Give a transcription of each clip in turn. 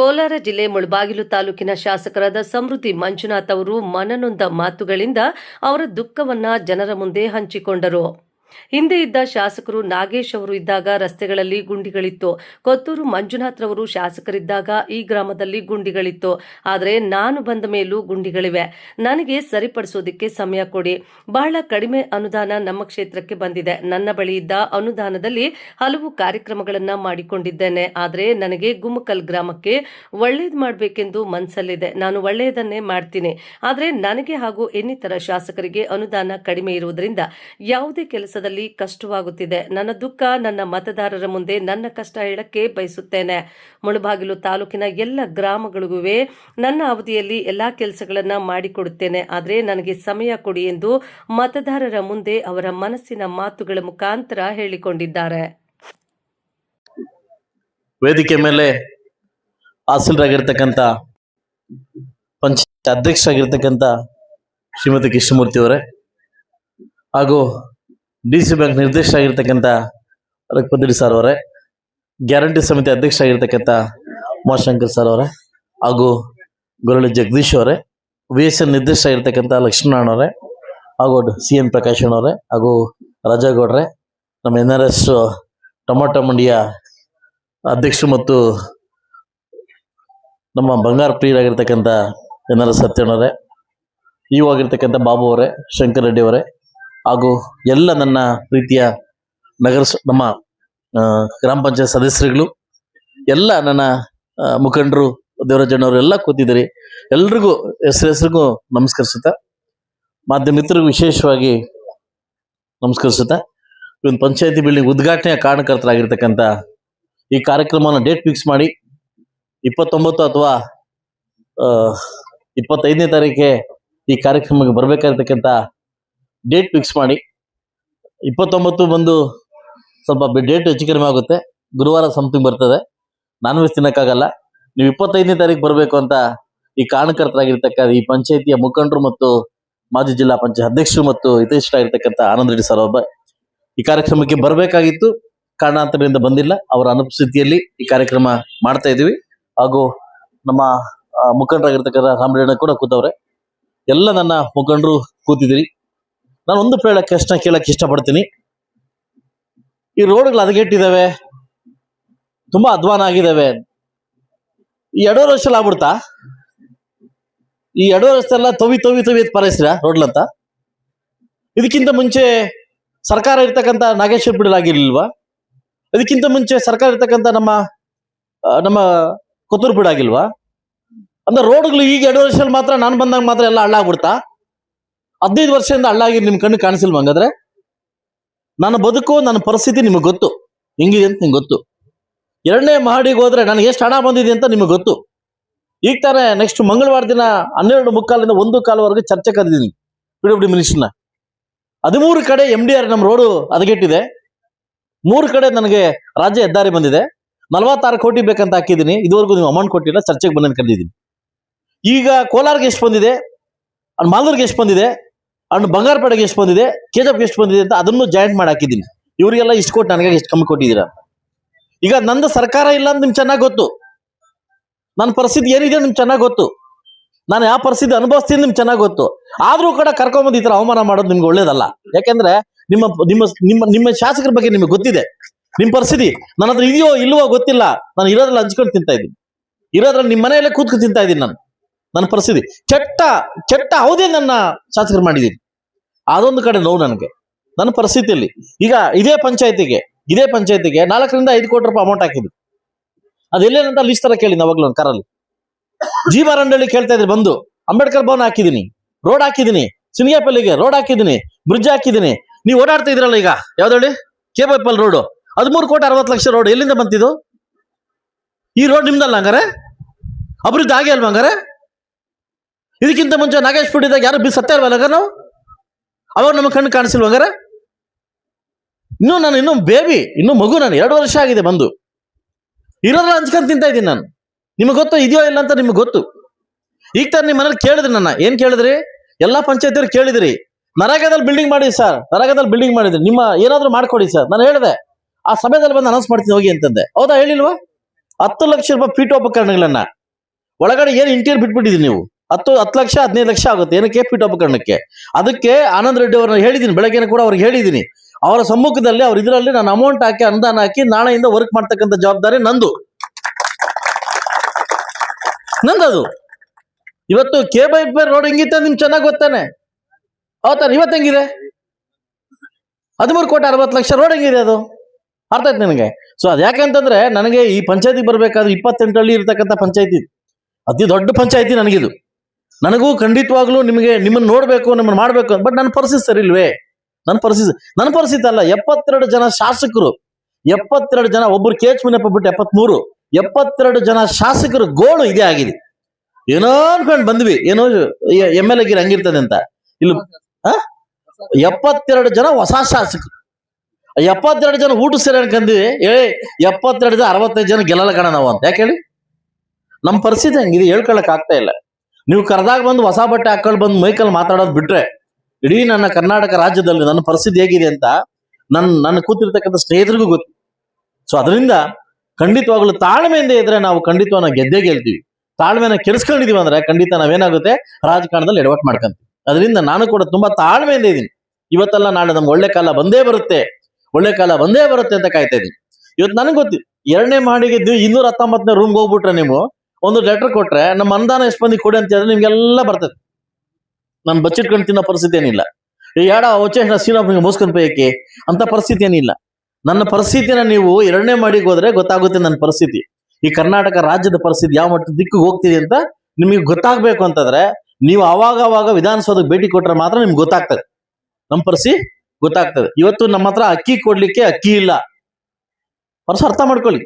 ಕೋಲಾರ ಜಿಲ್ಲೆ ಮುಳಬಾಗಿಲು ತಾಲೂಕಿನ ಶಾಸಕರಾದ ಸಮೃದ್ಧಿ ಮಂಜುನಾಥ್ ಅವರು ಮನನೊಂದ ಮಾತುಗಳಿಂದ ಅವರ ದುಃಖವನ್ನ ಜನರ ಮುಂದೆ ಹಂಚಿಕೊಂಡರು. ಹಿಂದೆ ಇದ್ದ ಶಾಸಕರು ನಾಗೇಶ್ ಅವರು ಇದ್ದಾಗ ರಸ್ತೆಗಳಲ್ಲಿ ಗುಂಡಿಗಳಿತ್ತು. ಕೊತ್ತೂರು ಮಂಜುನಾಥ್ ರವರು ಶಾಸಕರಿದ್ದಾಗ ಈ ಗ್ರಾಮದಲ್ಲಿ ಗುಂಡಿಗಳಿತ್ತು. ಆದರೆ ನಾನು ಬಂದ ಮೇಲೂ ಗುಂಡಿಗಳಿವೆ. ನನಗೆ ಸರಿಪಡಿಸೋದಕ್ಕೆ ಸಮಯ ಕೊಡಿ. ಬಹಳ ಕಡಿಮೆ ಅನುದಾನ ನಮ್ಮ ಕ್ಷೇತ್ರಕ್ಕೆ ಬಂದಿದೆ. ನನ್ನ ಬಳಿ ಇದ್ದ ಅನುದಾನದಲ್ಲಿ ಹಲವು ಕಾರ್ಯಕ್ರಮಗಳನ್ನ ಮಾಡಿಕೊಂಡಿದ್ದೇನೆ. ಆದರೆ ನನಗೆ ಗುಮ್ಮಕಲ್ ಗ್ರಾಮಕ್ಕೆ ಒಳ್ಳೇದು ಮಾಡಬೇಕೆಂದು ಮನಸ್ಸಲ್ಲಿದೆ ನಾನು ಒಳ್ಳೆಯದನ್ನೇ ಮಾಡ್ತೀನಿ. ಆದರೆ ನನಗೆ ಹಾಗೂ ಇನ್ನಿತರ ಶಾಸಕರಿಗೆ ಅನುದಾನ ಕಡಿಮೆ ಇರುವುದರಿಂದ ಯಾವುದೇ ಕೆಲಸದಲ್ಲಿ ಕಷ್ಟವಾಗುತ್ತಿದೆ. ನನ್ನ ದುಃಖ ನನ್ನ ಮತದಾರರ ಮುಂದೆ ನನ್ನ ಕಷ್ಟ ಹೇಳಕ್ಕೆ ಬಯಸುತ್ತೇನೆ. ಮುಳಬಾಗಿಲು ತಾಲೂಕಿನ ಎಲ್ಲ ಗ್ರಾಮಗಳಿಗೂ ನನ್ನ ಅವಧಿಯಲ್ಲಿ ಎಲ್ಲಾ ಕೆಲಸಗಳನ್ನ ಮಾಡಿಕೊಡುತ್ತೇನೆ. ಆದರೆ ನನಗೆ ಸಮಯ ಕೊಡಿ ಎಂದು ಮತದಾರರ ಮುಂದೆ ಅವರ ಮನಸ್ಸಿನ ಮಾತುಗಳ ಮುಖಾಂತರ ಹೇಳಿಕೊಂಡಿದ್ದಾರೆ. ವೇದಿಕೆ ಮೇಲೆ ಆಸೀನರಾಗಿರ್ತಕ್ಕಂಥ ಪಂಚಾಯತ್ ಅಧ್ಯಕ್ಷರಾಗಿರ್ತಕ್ಕಂಥ ಶ್ರೀಮತಿ ಕೃಷ್ಣಮೂರ್ತಿ ಹಾಗೂ ಡಿ ಸಿ ಬ್ಯಾಂಕ್ ನಿರ್ದೇಶಕರಾಗಿರ್ತಕ್ಕಂಥ ರಘುಪತಿ ಸರ್ ಅವರೇ, ಗ್ಯಾರಂಟಿ ಸಮಿತಿ ಅಧ್ಯಕ್ಷ ಆಗಿರ್ತಕ್ಕಂಥ ಉಮಾಶಂಕರ್ ಸರ್ ಅವರೇ, ಹಾಗೂ ಗುರಳಿ ಜಗದೀಶ್ ಅವರೇ ವಿ ಎಸ್ ಎನ್ ನಿರ್ದೇಶಕರಾಗಿರ್ತಕ್ಕಂಥ ಲಕ್ಷ್ಮೀನಾರಾಯಣ ಅವರೇ, ಹಾಗೂ ಸಿ ಎನ್ ಪ್ರಕಾಶ್ ಅವರೇ, ಹಾಗೂ ರಾಜಾಗೌಡ್ರೆ, ನಮ್ಮ ಎನ್ ಆರ್ ಎಸ್ ಟೊಮೊಟೊ ಮಂಡಿಯ ಅಧ್ಯಕ್ಷರು ಮತ್ತು ನಮ್ಮ ಬಂಗಾರ ಪ್ರಿಯರಾಗಿರ್ತಕ್ಕಂಥ ಎನ್ ಆರ್ ಎಸ್ ಸತ್ಯಣ್ಣವರೇ ಇವಾಗಿರ್ತಕ್ಕಂಥ ಬಾಬು ಅವರೇ, ಶಂಕರ್ ರೆಡ್ಡಿ ಅವರೇ ಹಾಗೂ ಎಲ್ಲ ನನ್ನ ಪ್ರೀತಿಯ ನಗರ ನಮ್ಮ ಗ್ರಾಮ ಪಂಚಾಯತ್ ಸದಸ್ಯರುಗಳು, ಎಲ್ಲ ನನ್ನ ಮುಖಂಡರು, ದೇವರಾಜಣ್ಣವರು ಎಲ್ಲ ಕೂತಿದ್ದೀರಿ. ಎಲ್ರಿಗೂ, ಹೆಸರು ಹೆಸರಿಗೂ ನಮಸ್ಕರಿಸುತ್ತಾ. ಮಾಧ್ಯಮ ಮಿತ್ರರಿಗೂ ವಿಶೇಷವಾಗಿ ನಮಸ್ಕರಿಸುತ್ತಾ. ಒಂದು ಪಂಚಾಯತಿ ಬಿಲ್ಡಿಂಗ್ ಉದ್ಘಾಟನೆಯ ಕಾರಣಕರ್ತರಾಗಿರ್ತಕ್ಕಂಥ ಈ ಕಾರ್ಯಕ್ರಮವನ್ನು ಡೇಟ್ ಫಿಕ್ಸ್ ಮಾಡಿ ಇಪ್ಪತ್ತೊಂಬತ್ತು ಅಥವಾ ಇಪ್ಪತ್ತೈದನೇ ತಾರೀಕೆ ಈ ಕಾರ್ಯಕ್ರಮಕ್ಕೆ ಬರಬೇಕಾಗಿರ್ತಕ್ಕಂಥ ಡೇಟ್ ಫಿಕ್ಸ್ ಮಾಡಿ. ಇಪ್ಪತ್ತೊಂಬತ್ತು ಬಂದು ಸ್ವಲ್ಪ ಡೇಟ್ ಹೆಚ್ಚು ಕಡಿಮೆ ಆಗುತ್ತೆ. ಗುರುವಾರ ಸಮಥಿಂಗ್ ಬರ್ತದೆ. ನಾನ್ ವೆಜ್ ತಿನ್ನಕ್ಕಾಗಲ್ಲ. ನೀವು ಇಪ್ಪತ್ತೈದನೇ ತಾರೀಕು ಬರಬೇಕು ಅಂತ ಈ ಕಾರಣಕರ್ತರಾಗಿರ್ತಕ್ಕಂಥ ಈ ಪಂಚಾಯತಿಯ ಮುಖಂಡರು ಮತ್ತು ಮಾಜಿ ಜಿಲ್ಲಾ ಪಂಚಾಯತ್ ಅಧ್ಯಕ್ಷರು ಮತ್ತು ಹಿತೈಷಿಗಳಾಗಿರ್ತಕ್ಕಂಥ ಆನಂದ್ ರೆಡ್ಡಿ ಸರ್ ಒಬ್ಬ ಈ ಕಾರ್ಯಕ್ರಮಕ್ಕೆ ಬರಬೇಕಾಗಿತ್ತು. ಕಾರಣಾಂತರದಿಂದ ಬಂದಿಲ್ಲ. ಅವರ ಅನುಪಸ್ಥಿತಿಯಲ್ಲಿ ಈ ಕಾರ್ಯಕ್ರಮ ಮಾಡ್ತಾ ಇದೀವಿ ಹಾಗೂ ನಮ್ಮ ಮುಖಂಡರಾಗಿರ್ತಕ್ಕಂಥ ರಾಮರೆಡ್ಡಿ ಕೂಡ ಕೂತವ್ರೆ. ಎಲ್ಲ ನನ್ನ ಮುಖಂಡರು ಕೂತಿದ್ದೀರಿ. ನಾನು ಒಂದು ಹೇಳಕ್ ಕಷ್ಟ ಕೇಳಕ್ಕೆ ಇಷ್ಟಪಡ್ತೀನಿ. ಈ ರೋಡ್ಗಳು ಹದಗೆಟ್ಟಿದ್ದಾವೆ. ತುಂಬಾ ಅಧ್ವಾನ ಆಗಿದ್ದಾವೆ. ಈ ಎರಡೂವರೆ ವರ್ಷ ಆಗ್ಬಿಡ್ತಾ? ಈ ಎರಡೂವರೆ ಎಲ್ಲ ತೊವಿ ತೊವಿ ತೊವಿ ಅಂತ ರೋಡ್ಲಂತ? ಇದಕ್ಕಿಂತ ಮುಂಚೆ ಸರ್ಕಾರ ಇರ್ತಕ್ಕಂಥ ನಾಗೇಶ್ವರ ಬಿಡಲಾಗಿರ್ಲಿಲ್ವಾ ಇದಕ್ಕಿಂತ ಮುಂಚೆ ಸರ್ಕಾರ ಇರ್ತಕ್ಕಂಥ ನಮ್ಮ ನಮ್ಮ ಕೊತ್ತೂರು ಬಿಡಾಗಿಲ್ವಾ ಅಂದ್ರೆ ರೋಡ್ಗಳು ಈಗ ಎರಡು ವರ್ಷದಲ್ಲಿ ಮಾತ್ರ ನಾನು ಬಂದಾಗ ಮಾತ್ರ ಎಲ್ಲ ಹಳ್ಳ ಆಗ್ಬಿಡ್ತಾ ಹದಿನೈದು ವರ್ಷದಿಂದ ಹಳ್ಳಾಗಿ ನಿಮ್ಮ ನಿಮ್ ಕಣ್ಣು ಕಾಣಿಸಿಲ್ವ ಹಂಗಾದ್ರೆ? ನನ್ನ ಬದುಕು, ನನ್ನ ಪರಿಸ್ಥಿತಿ ನಿಮಗೆ ಗೊತ್ತು. ಹೆಂಗಿದೆ ಅಂತ ನಿಮ್ಗೆ ಗೊತ್ತು. ಎರಡನೇ ಮಹಡಿಗೆ ಹೋದ್ರೆ ನನಗೆ ಎಷ್ಟು ಹಣ ಬಂದಿದೆ ಅಂತ ನಿಮಗೆ ಗೊತ್ತು. ಈಗ ತಾನೇ ನೆಕ್ಸ್ಟ್ ಮಂಗಳವಾರ ದಿನ ಹನ್ನೆರಡು ಮುಕ್ಕಾಲಿಂದ ಒಂದು ಕಾಲವರೆಗೆ ಚರ್ಚೆ ಕರೆದಿದ್ದೀನಿ. ಪಿ ಡಬ್ಲ್ಯೂ ಮಿನಿಸ್ಟರ್ನ ಹದಿಮೂರು ಕಡೆ ಎಂ ಡಿ ಆರ್ ನಮ್ಮ ರೋಡು ಹದಗೆಟ್ಟಿದೆ. ಮೂರು ಕಡೆ ನನಗೆ ರಾಜ್ಯ ಹೆದ್ದಾರಿ ಬಂದಿದೆ. ನಲವತ್ತಾರು ಕೋಟಿ ಬೇಕಂತ ಹಾಕಿದ್ದೀನಿ. ಇದುವರೆಗೂ ನೀವು ಅಮೌಂಟ್ ಕೊಟ್ಟಿಲ್ಲ, ಚರ್ಚೆಗೆ ಬಂದು ಕರೆದಿದ್ದೀನಿ. ಈಗ ಕೋಲಾರ್ಗೆ ಎಷ್ಟು ಬಂದಿದೆ? ಮಾಲೂರ್ಗೆ ಎಷ್ಟು ಬಂದಿದೆ? ಅಂಡ್ ಬಂಗಾರಪೇಟೆಗೆ ಎಷ್ಟು ಬಂದಿದೆ? ಕೆಜಪ್ ಎಷ್ಟು ಬಂದಿದೆ ಅಂತ ಅದನ್ನು ಜಾಯಿಂಟ್ ಮಾಡಿ ಹಾಕಿದ್ದೀನಿ. ಇವರಿಗೆಲ್ಲ ಇಷ್ಟು ಕೊಟ್ಟು ನನಗೆ ಎಷ್ಟು ಕಮ್ಮಿ ಕೊಟ್ಟಿದ್ದೀರಾ? ಈಗ ನಂದು ಸರ್ಕಾರ ಇಲ್ಲ ಅಂತ ನಿಮ್ಗೆ ಚೆನ್ನಾಗಿ ಗೊತ್ತು. ನನ್ನ ಪರಿಸ್ಥಿತಿ ಏನಿದೆ ನಿಮ್ಗೆ ಚೆನ್ನಾಗಿ ಗೊತ್ತು. ನಾನು ಯಾವ ಪರಿಸ್ಥಿತಿ ಅನುಭವಿಸ್ತೀನಿ ನಿಮ್ಗೆ ಚೆನ್ನಾಗಿ ಗೊತ್ತು. ಆದ್ರೂ ಕೂಡ ಕರ್ಕೊಂಬಂದು ಈ ಥರ ಅವಮಾನ ಮಾಡೋದು ನಿಮ್ಗೆ ಒಳ್ಳೇದಲ್ಲ. ಯಾಕೆಂದ್ರೆ ನಿಮ್ಮ ನಿಮ್ಮ ನಿಮ್ಮ ನಿಮ್ಮ ಶಾಸಕರ ಬಗ್ಗೆ ನಿಮಗೆ ಗೊತ್ತಿದೆ. ನಿಮ್ಮ ಪರಿಸ್ಥಿತಿ. ನನ್ನ ಹತ್ರ ಇದೆಯೋ ಇಲ್ವೋ ಗೊತ್ತಿಲ್ಲ. ನಾನು ಇರೋದ್ರಲ್ಲಿ ಹಂಚ್ಕೊಂಡು ತಿಂತಾ ಇದ್ದೀನಿ. ಇರೋದ್ರಲ್ಲಿ ನಿಮ್ಮ ಮನೆಯಲ್ಲೇ ಕೂತ್ಕೊಂಡು ತಿಂತಾ ಇದ್ದೀನಿ ನಾನು. ನನ್ನ ಪರಿಸ್ಥಿತಿ. ಕೆಟ್ಟ ಕೆಟ್ಟ ಅವಧಿ ನನ್ನ ಶಾಸಕರು ಮಾಡಿದ್ದೀನಿ ಅದೊಂದು ಕಡೆ ನೋವು ನನಗೆ. ನನ್ನ ಪರಿಸ್ಥಿತಿಯಲ್ಲಿ. ಈಗ ಇದೇ ಪಂಚಾಯತಿಗೆ ಇದೇ ಪಂಚಾಯತಿಗೆ ನಾಲ್ಕರಿಂದ ಐದು ಕೋಟಿ ರೂಪಾಯಿ ಅಮೌಂಟ್ ಹಾಕಿದ್ರು. ಅದೆಲ್ಲೇನಂತ ಲಿಸ್ಟ್ ತರ ಕೇಳಿ ನಾವಾಗ್ಲೂ ಒಂದು ಕಾರಲ್ಲಿ. ಜಿ ಮಾರಂಡಳ್ಳಿ ಕೇಳ್ತಾ ಇದ್ರಿ ಬಂದು, ಅಂಬೇಡ್ಕರ್ ಭವನ ಹಾಕಿದ್ದೀನಿ, ರೋಡ್ ಹಾಕಿದ್ದೀನಿ ಸಿಂಗಿಯಾಪಲ್ಲಿಗೆ ರೋಡ್ ಹಾಕಿದ್ದೀನಿ ಬ್ರಿಡ್ಜ್ ಹಾಕಿದ್ದೀನಿ. ನೀವು ಓಡಾಡ್ತಾ ಇದ್ರಲ್ಲ ಈಗ, ಯಾವ್ದು ಹೇಳಿ? ಕೇಬಲ್ ರೋಡು ಹದಿಮೂರು ಕೋಟಿ ಅರವತ್ತು ಲಕ್ಷ ರೋಡ್ ಎಲ್ಲಿಂದ ಬಂತಿದ್ದು ಈ ರೋಡ್ ನಿಮ್ದಲ್ಲ ಹಂಗಾರೆ? ಅಭಿವೃದ್ಧಿ ಆಗಿ ಅಲ್ವಾ ಹಂಗಾರೆ? ಇದಕ್ಕಿಂತ ಮುಂಚೆ ನಾಗೇಶ್ ಪುಡಿದಾಗ ಯಾರು ಬಿ ಸತ್ತ ಇಲ್ವಲ್ಲ ನಾವು ಅವಾಗ ನಮ್ಮ ಕಣ್ಣು ಕಾಣಿಸಿಲ್ವ ಹಂಗಾರೆ? ಇನ್ನೂ ನಾನು, ಇನ್ನೂ ಬೇಬಿ ಇನ್ನೂ ಮಗು ನಾನು, ಎರಡು ವರ್ಷ ಆಗಿದೆ ಬಂದು. ಇರೋದ್ರಲ್ಲಿ ಅಂಚ್ಕೊಂಡು ತಿಂತಾ ಇದ್ದೀನಿ ನಾನು. ನಿಮಗೆ ಗೊತ್ತು, ಇದೆಯೋ ಇಲ್ಲ ಅಂತ ನಿಮಗೆ ಗೊತ್ತು. ಈಗ ತಾನು ನಿಮ್ಮ ಮನೇಲಿ ಕೇಳಿದ್ರಿ ನನ್ನ. ಏನು ಕೇಳಿದ್ರಿ? ಎಲ್ಲ ಪಂಚಾಯತಿಯವ್ರು ಕೇಳಿದ್ರಿ. ನರಗದಲ್ಲಿ ಬಿಲ್ಡಿಂಗ್ ಮಾಡಿ ಸರ್ ನರಗದಲ್ಲಿ ಬಿಲ್ಡಿಂಗ್ ಮಾಡಿದ್ರಿ. ನಿಮ್ಮ ಏನಾದರೂ ಮಾಡ್ಕೊಡಿ ಸರ್ ನಾನು ಹೇಳಿದೆ. ಆ ಸಮಯದಲ್ಲಿ ಬಂದು ಅನೌನ್ಸ್ ಮಾಡ್ತೀನಿ, ಹೋಗಿ ಅಂತಂದೆ. ಹೌದಾ, ಹೇಳಿಲ್ವಾ? ಹತ್ತು ಲಕ್ಷ ರೂಪಾಯಿ ಪೀಠೋಪಕರಣಗಳನ್ನ. ಒಳಗಡೆ ಏನು ಇಂಟೀರಿಯರ್ ಬಿಟ್ಬಿಟ್ಟಿದ್ದೀನಿ ನೀವು? ಹತ್ತು ಹತ್ತು ಲಕ್ಷ, ಹದಿನೈದು ಲಕ್ಷ ಆಗುತ್ತೆ. ಏನಕ್ಕೆ? ಪೀಠೋಪಕರಣಕ್ಕೆ ಅದಕ್ಕೆ ಆನಂದ್ ರೆಡ್ಡಿ ಅವ್ರನ್ನ ಹೇಳಿದ್ದೀನಿ ಬೆಳಗ್ಗೆ ಕೂಡ ಅವ್ರಿಗೆ ಹೇಳಿದ್ದೀನಿ ಅವರ ಸಮ್ಮುಖದಲ್ಲಿ ಅವ್ರ ಇದರಲ್ಲಿ ನಾನು ಅಮೌಂಟ್ ಹಾಕಿ, ಅನುದಾನ ಹಾಕಿ, ನಾಳೆಯಿಂದ ವರ್ಕ್ ಮಾಡ್ತಕ್ಕಂಥ ಜವಾಬ್ದಾರಿ ನಂದು. ನಂದದು. ಇವತ್ತು ಕೆ ಬೈ ಪೇರ್ ರೋಡ್ ಹೆಂಗಿತ್ತ ನಿಮ್ ಚೆನ್ನಾಗಿ ಗೊತ್ತಾನೆ? ಹೌದಾನೆ ಇವತ್ತು ಹೆಂಗಿದೆ? ಹದಿಮೂರು ಕೋಟಿ ಅರವತ್ತು ಲಕ್ಷ ರೋಡ್ ಹೆಂಗಿದೆ ಅದು? ಅರ್ಥ ಆಯ್ತು ನನಗೆ? ಸೊ ಅದು ಯಾಕಂತಂದ್ರೆ ನನಗೆ ಈ ಪಂಚಾಯತಿ ಬರಬೇಕಾದ್ರೆ ಇಪ್ಪತ್ತೆಂಟರಲ್ಲಿ ಇರತಕ್ಕಂಥ ಪಂಚಾಯತಿ. ಅತಿ ದೊಡ್ಡ ಪಂಚಾಯತಿ ನನಗಿದು. ನನಗೂ ಖಂಡಿತವಾಗ್ಲೂ ನಿಮಗೆ ನಿಮ್ಮನ್ನು ನೋಡಬೇಕು, ನಿಮ್ಮನ್ನು ಮಾಡಬೇಕು ಬಟ್ ನನ್ನ ಪರಿಸ್ಥಿತಿ ಸರಿ ಇಲ್ವೇ? ನನ್ನ ಪರಿಸ್ಥಿತಿ ನನ್ನ ಪರಿಸ್ಥಿತಿ ಅಲ್ಲ, ಎಪ್ಪತ್ತೆರಡು ಜನ ಶಾಸಕರು, ಎಪ್ಪತ್ತೆರಡು ಜನ ಒಬ್ಬರು ಕೇಚ್ ಮುನಿಯಪ್ಪ ಬಿಟ್ಟು ಎಪ್ಪತ್ಮೂರು, ಎಪ್ಪತ್ತೆರಡು ಜನ ಶಾಸಕರು ಗೋಳು ಇದೇ ಆಗಿದೆ. ಏನೋ ಅನ್ಕೊಂಡು ಬಂದ್ವಿ, ಏನೋ ಎಂ ಎಲ್ ಎಗಿರಿ ಹಂಗಿರ್ತದೆ ಅಂತ. ಇಲ್ಲಿ? ಎಪ್ಪತ್ತೆರಡು ಜನ ಹೊಸ ಶಾಸಕರು. ಎಪ್ಪತ್ತೆರಡು ಜನ ಊಟ ಸೇರಿ ಅನ್ಕಂದ್ವಿ, ಏ, ಎಪ್ಪತ್ತೆರಡು ಜನ ಅರವತ್ತೈದು ಜನ ಗೆಲ್ಲಲ್ಲ ಕಣ ನಾವು ಅಂತ. ಯಾಕೆ ಹೇಳಿ? ನಮ್ಮ ಪರಿಸ್ಥಿತಿ ಹಂಗಿದೆ, ಹೇಳ್ಕೊಳಕ್ ಆಗ್ತಾ ಇಲ್ಲ. ನೀವು ಕರೆದಾಗ ಬಂದು ಹೊಸ ಬಟ್ಟೆ ಹಾಕೊಂಡು ಬಂದು ಮೈಕಲ್ ಮಾತಾಡೋದು ಬಿಟ್ರೆ ಇಡೀ ನನ್ನ ಕರ್ನಾಟಕ ರಾಜ್ಯದಲ್ಲಿ ನನ್ನ ಪರಿಸ್ಥಿತಿ ಹೇಗಿದೆ ಅಂತ ನನ್ನ ನನ್ನ ಕೂತಿರ್ತಕ್ಕಂಥ ಸ್ನೇಹಿತರಿಗೂ ಗೊತ್ತು. ಸೊ ಅದರಿಂದ ಖಂಡಿತವಾಗ್ಲೂ ತಾಳ್ಮೆಯಿಂದ ಇದ್ರೆ ನಾವು ಖಂಡಿತವನ್ನ ಗೆದ್ದೇ ಗೆಲ್ತೀವಿ. ತಾಳ್ಮೆನ ಕೆಡಿಸ್ಕೊಂಡಿದೀವಿ ಅಂದ್ರೆ ಖಂಡಿತ ನಾವೇನಾಗುತ್ತೆ? ರಾಜಕಾರಣದಲ್ಲಿ ಎಡವಟ್ ಮಾಡ್ಕೊಂತೀವಿ. ಅದರಿಂದ ನಾನು ಕೂಡ ತುಂಬಾ ತಾಳ್ಮೆಯಿಂದ ಇದ್ದೀನಿ. ಇವತ್ತಲ್ಲ ನಾಳೆ ನಮ್ಗೆ ಒಳ್ಳೆ ಕಾಲ ಬಂದೇ ಬರುತ್ತೆ. ಒಳ್ಳೆ ಕಾಲ ಬಂದೇ ಬರುತ್ತೆ ಅಂತ ಕಾಯ್ತಾ ಇದ್ದೀನಿ. ಇವತ್ತು ನನಗೆ ಗೊತ್ತು, ಎರಡನೇ ಮಾಡಿಗೆ ಇನ್ನೂರ ಹತ್ತೊಂಬತ್ತನೇ ರೂಮ್ಗೆ ಹೋಗ್ಬಿಟ್ರೆ ನೀವು ಒಂದು ಲೆಟರ್ ಕೊಟ್ರೆ ನಮ್ಮ ಅನುದಾನ ಎಷ್ಟು ಮಂದಿ ಕೊಡಿ ಅಂತ ಹೇಳಿದ್ರೆ ನಿಮ್ಗೆಲ್ಲ ಬರ್ತದೆ. ನಾನು ಬಚ್ಚಿಟ್ಕೊಂಡು ತಿನ್ನೋ ಪರಿಸ್ಥಿತಿ ಏನಿಲ್ಲ. ಯಾಡ ಅವಚೇಷಣ ಸೀನಪ್ಪ ನಿಮ್ಗೆ ಮುಸ್ಕೊಂಡು ಪೇಯಕ್ಕೆ ಅಂತ ಪರಿಸ್ಥಿತಿ ಏನಿಲ್ಲ. ನನ್ನ ಪರಿಸ್ಥಿತಿನ ನೀವು ಎರಡನೇ ಮಾಡಿಗೆ ಹೋದ್ರೆ ಗೊತ್ತಾಗುತ್ತೆ ನನ್ನ ಪರಿಸ್ಥಿತಿ. ಈ ಕರ್ನಾಟಕ ರಾಜ್ಯದ ಪರಿಸ್ಥಿತಿ ಯಾವ ಮಟ್ಟ ದಿಕ್ಕಿಗೆ ಹೋಗ್ತಿದೆ ಅಂತ ನಿಮಗೆ ಗೊತ್ತಾಗಬೇಕು ಅಂತಂದ್ರೆ ನೀವು ಅವಾಗ ಅವಾಗ ವಿಧಾನಸೌಧಕ್ಕೆ ಭೇಟಿ ಕೊಟ್ಟರೆ ಮಾತ್ರ ನಿಮ್ಗೆ ಗೊತ್ತಾಗ್ತದೆ. ನಮ್ಮ ಪರಿಸ್ಥಿತಿ ಗೊತ್ತಾಗ್ತದೆ. ಇವತ್ತು ನಮ್ಮ ಹತ್ರ ಅಕ್ಕಿ ಕೊಡ್ಲಿಕ್ಕೆ ಅಕ್ಕಿ ಇಲ್ಲ. ಪರಸ ಅರ್ಥ ಮಾಡ್ಕೊಳ್ಳಿ.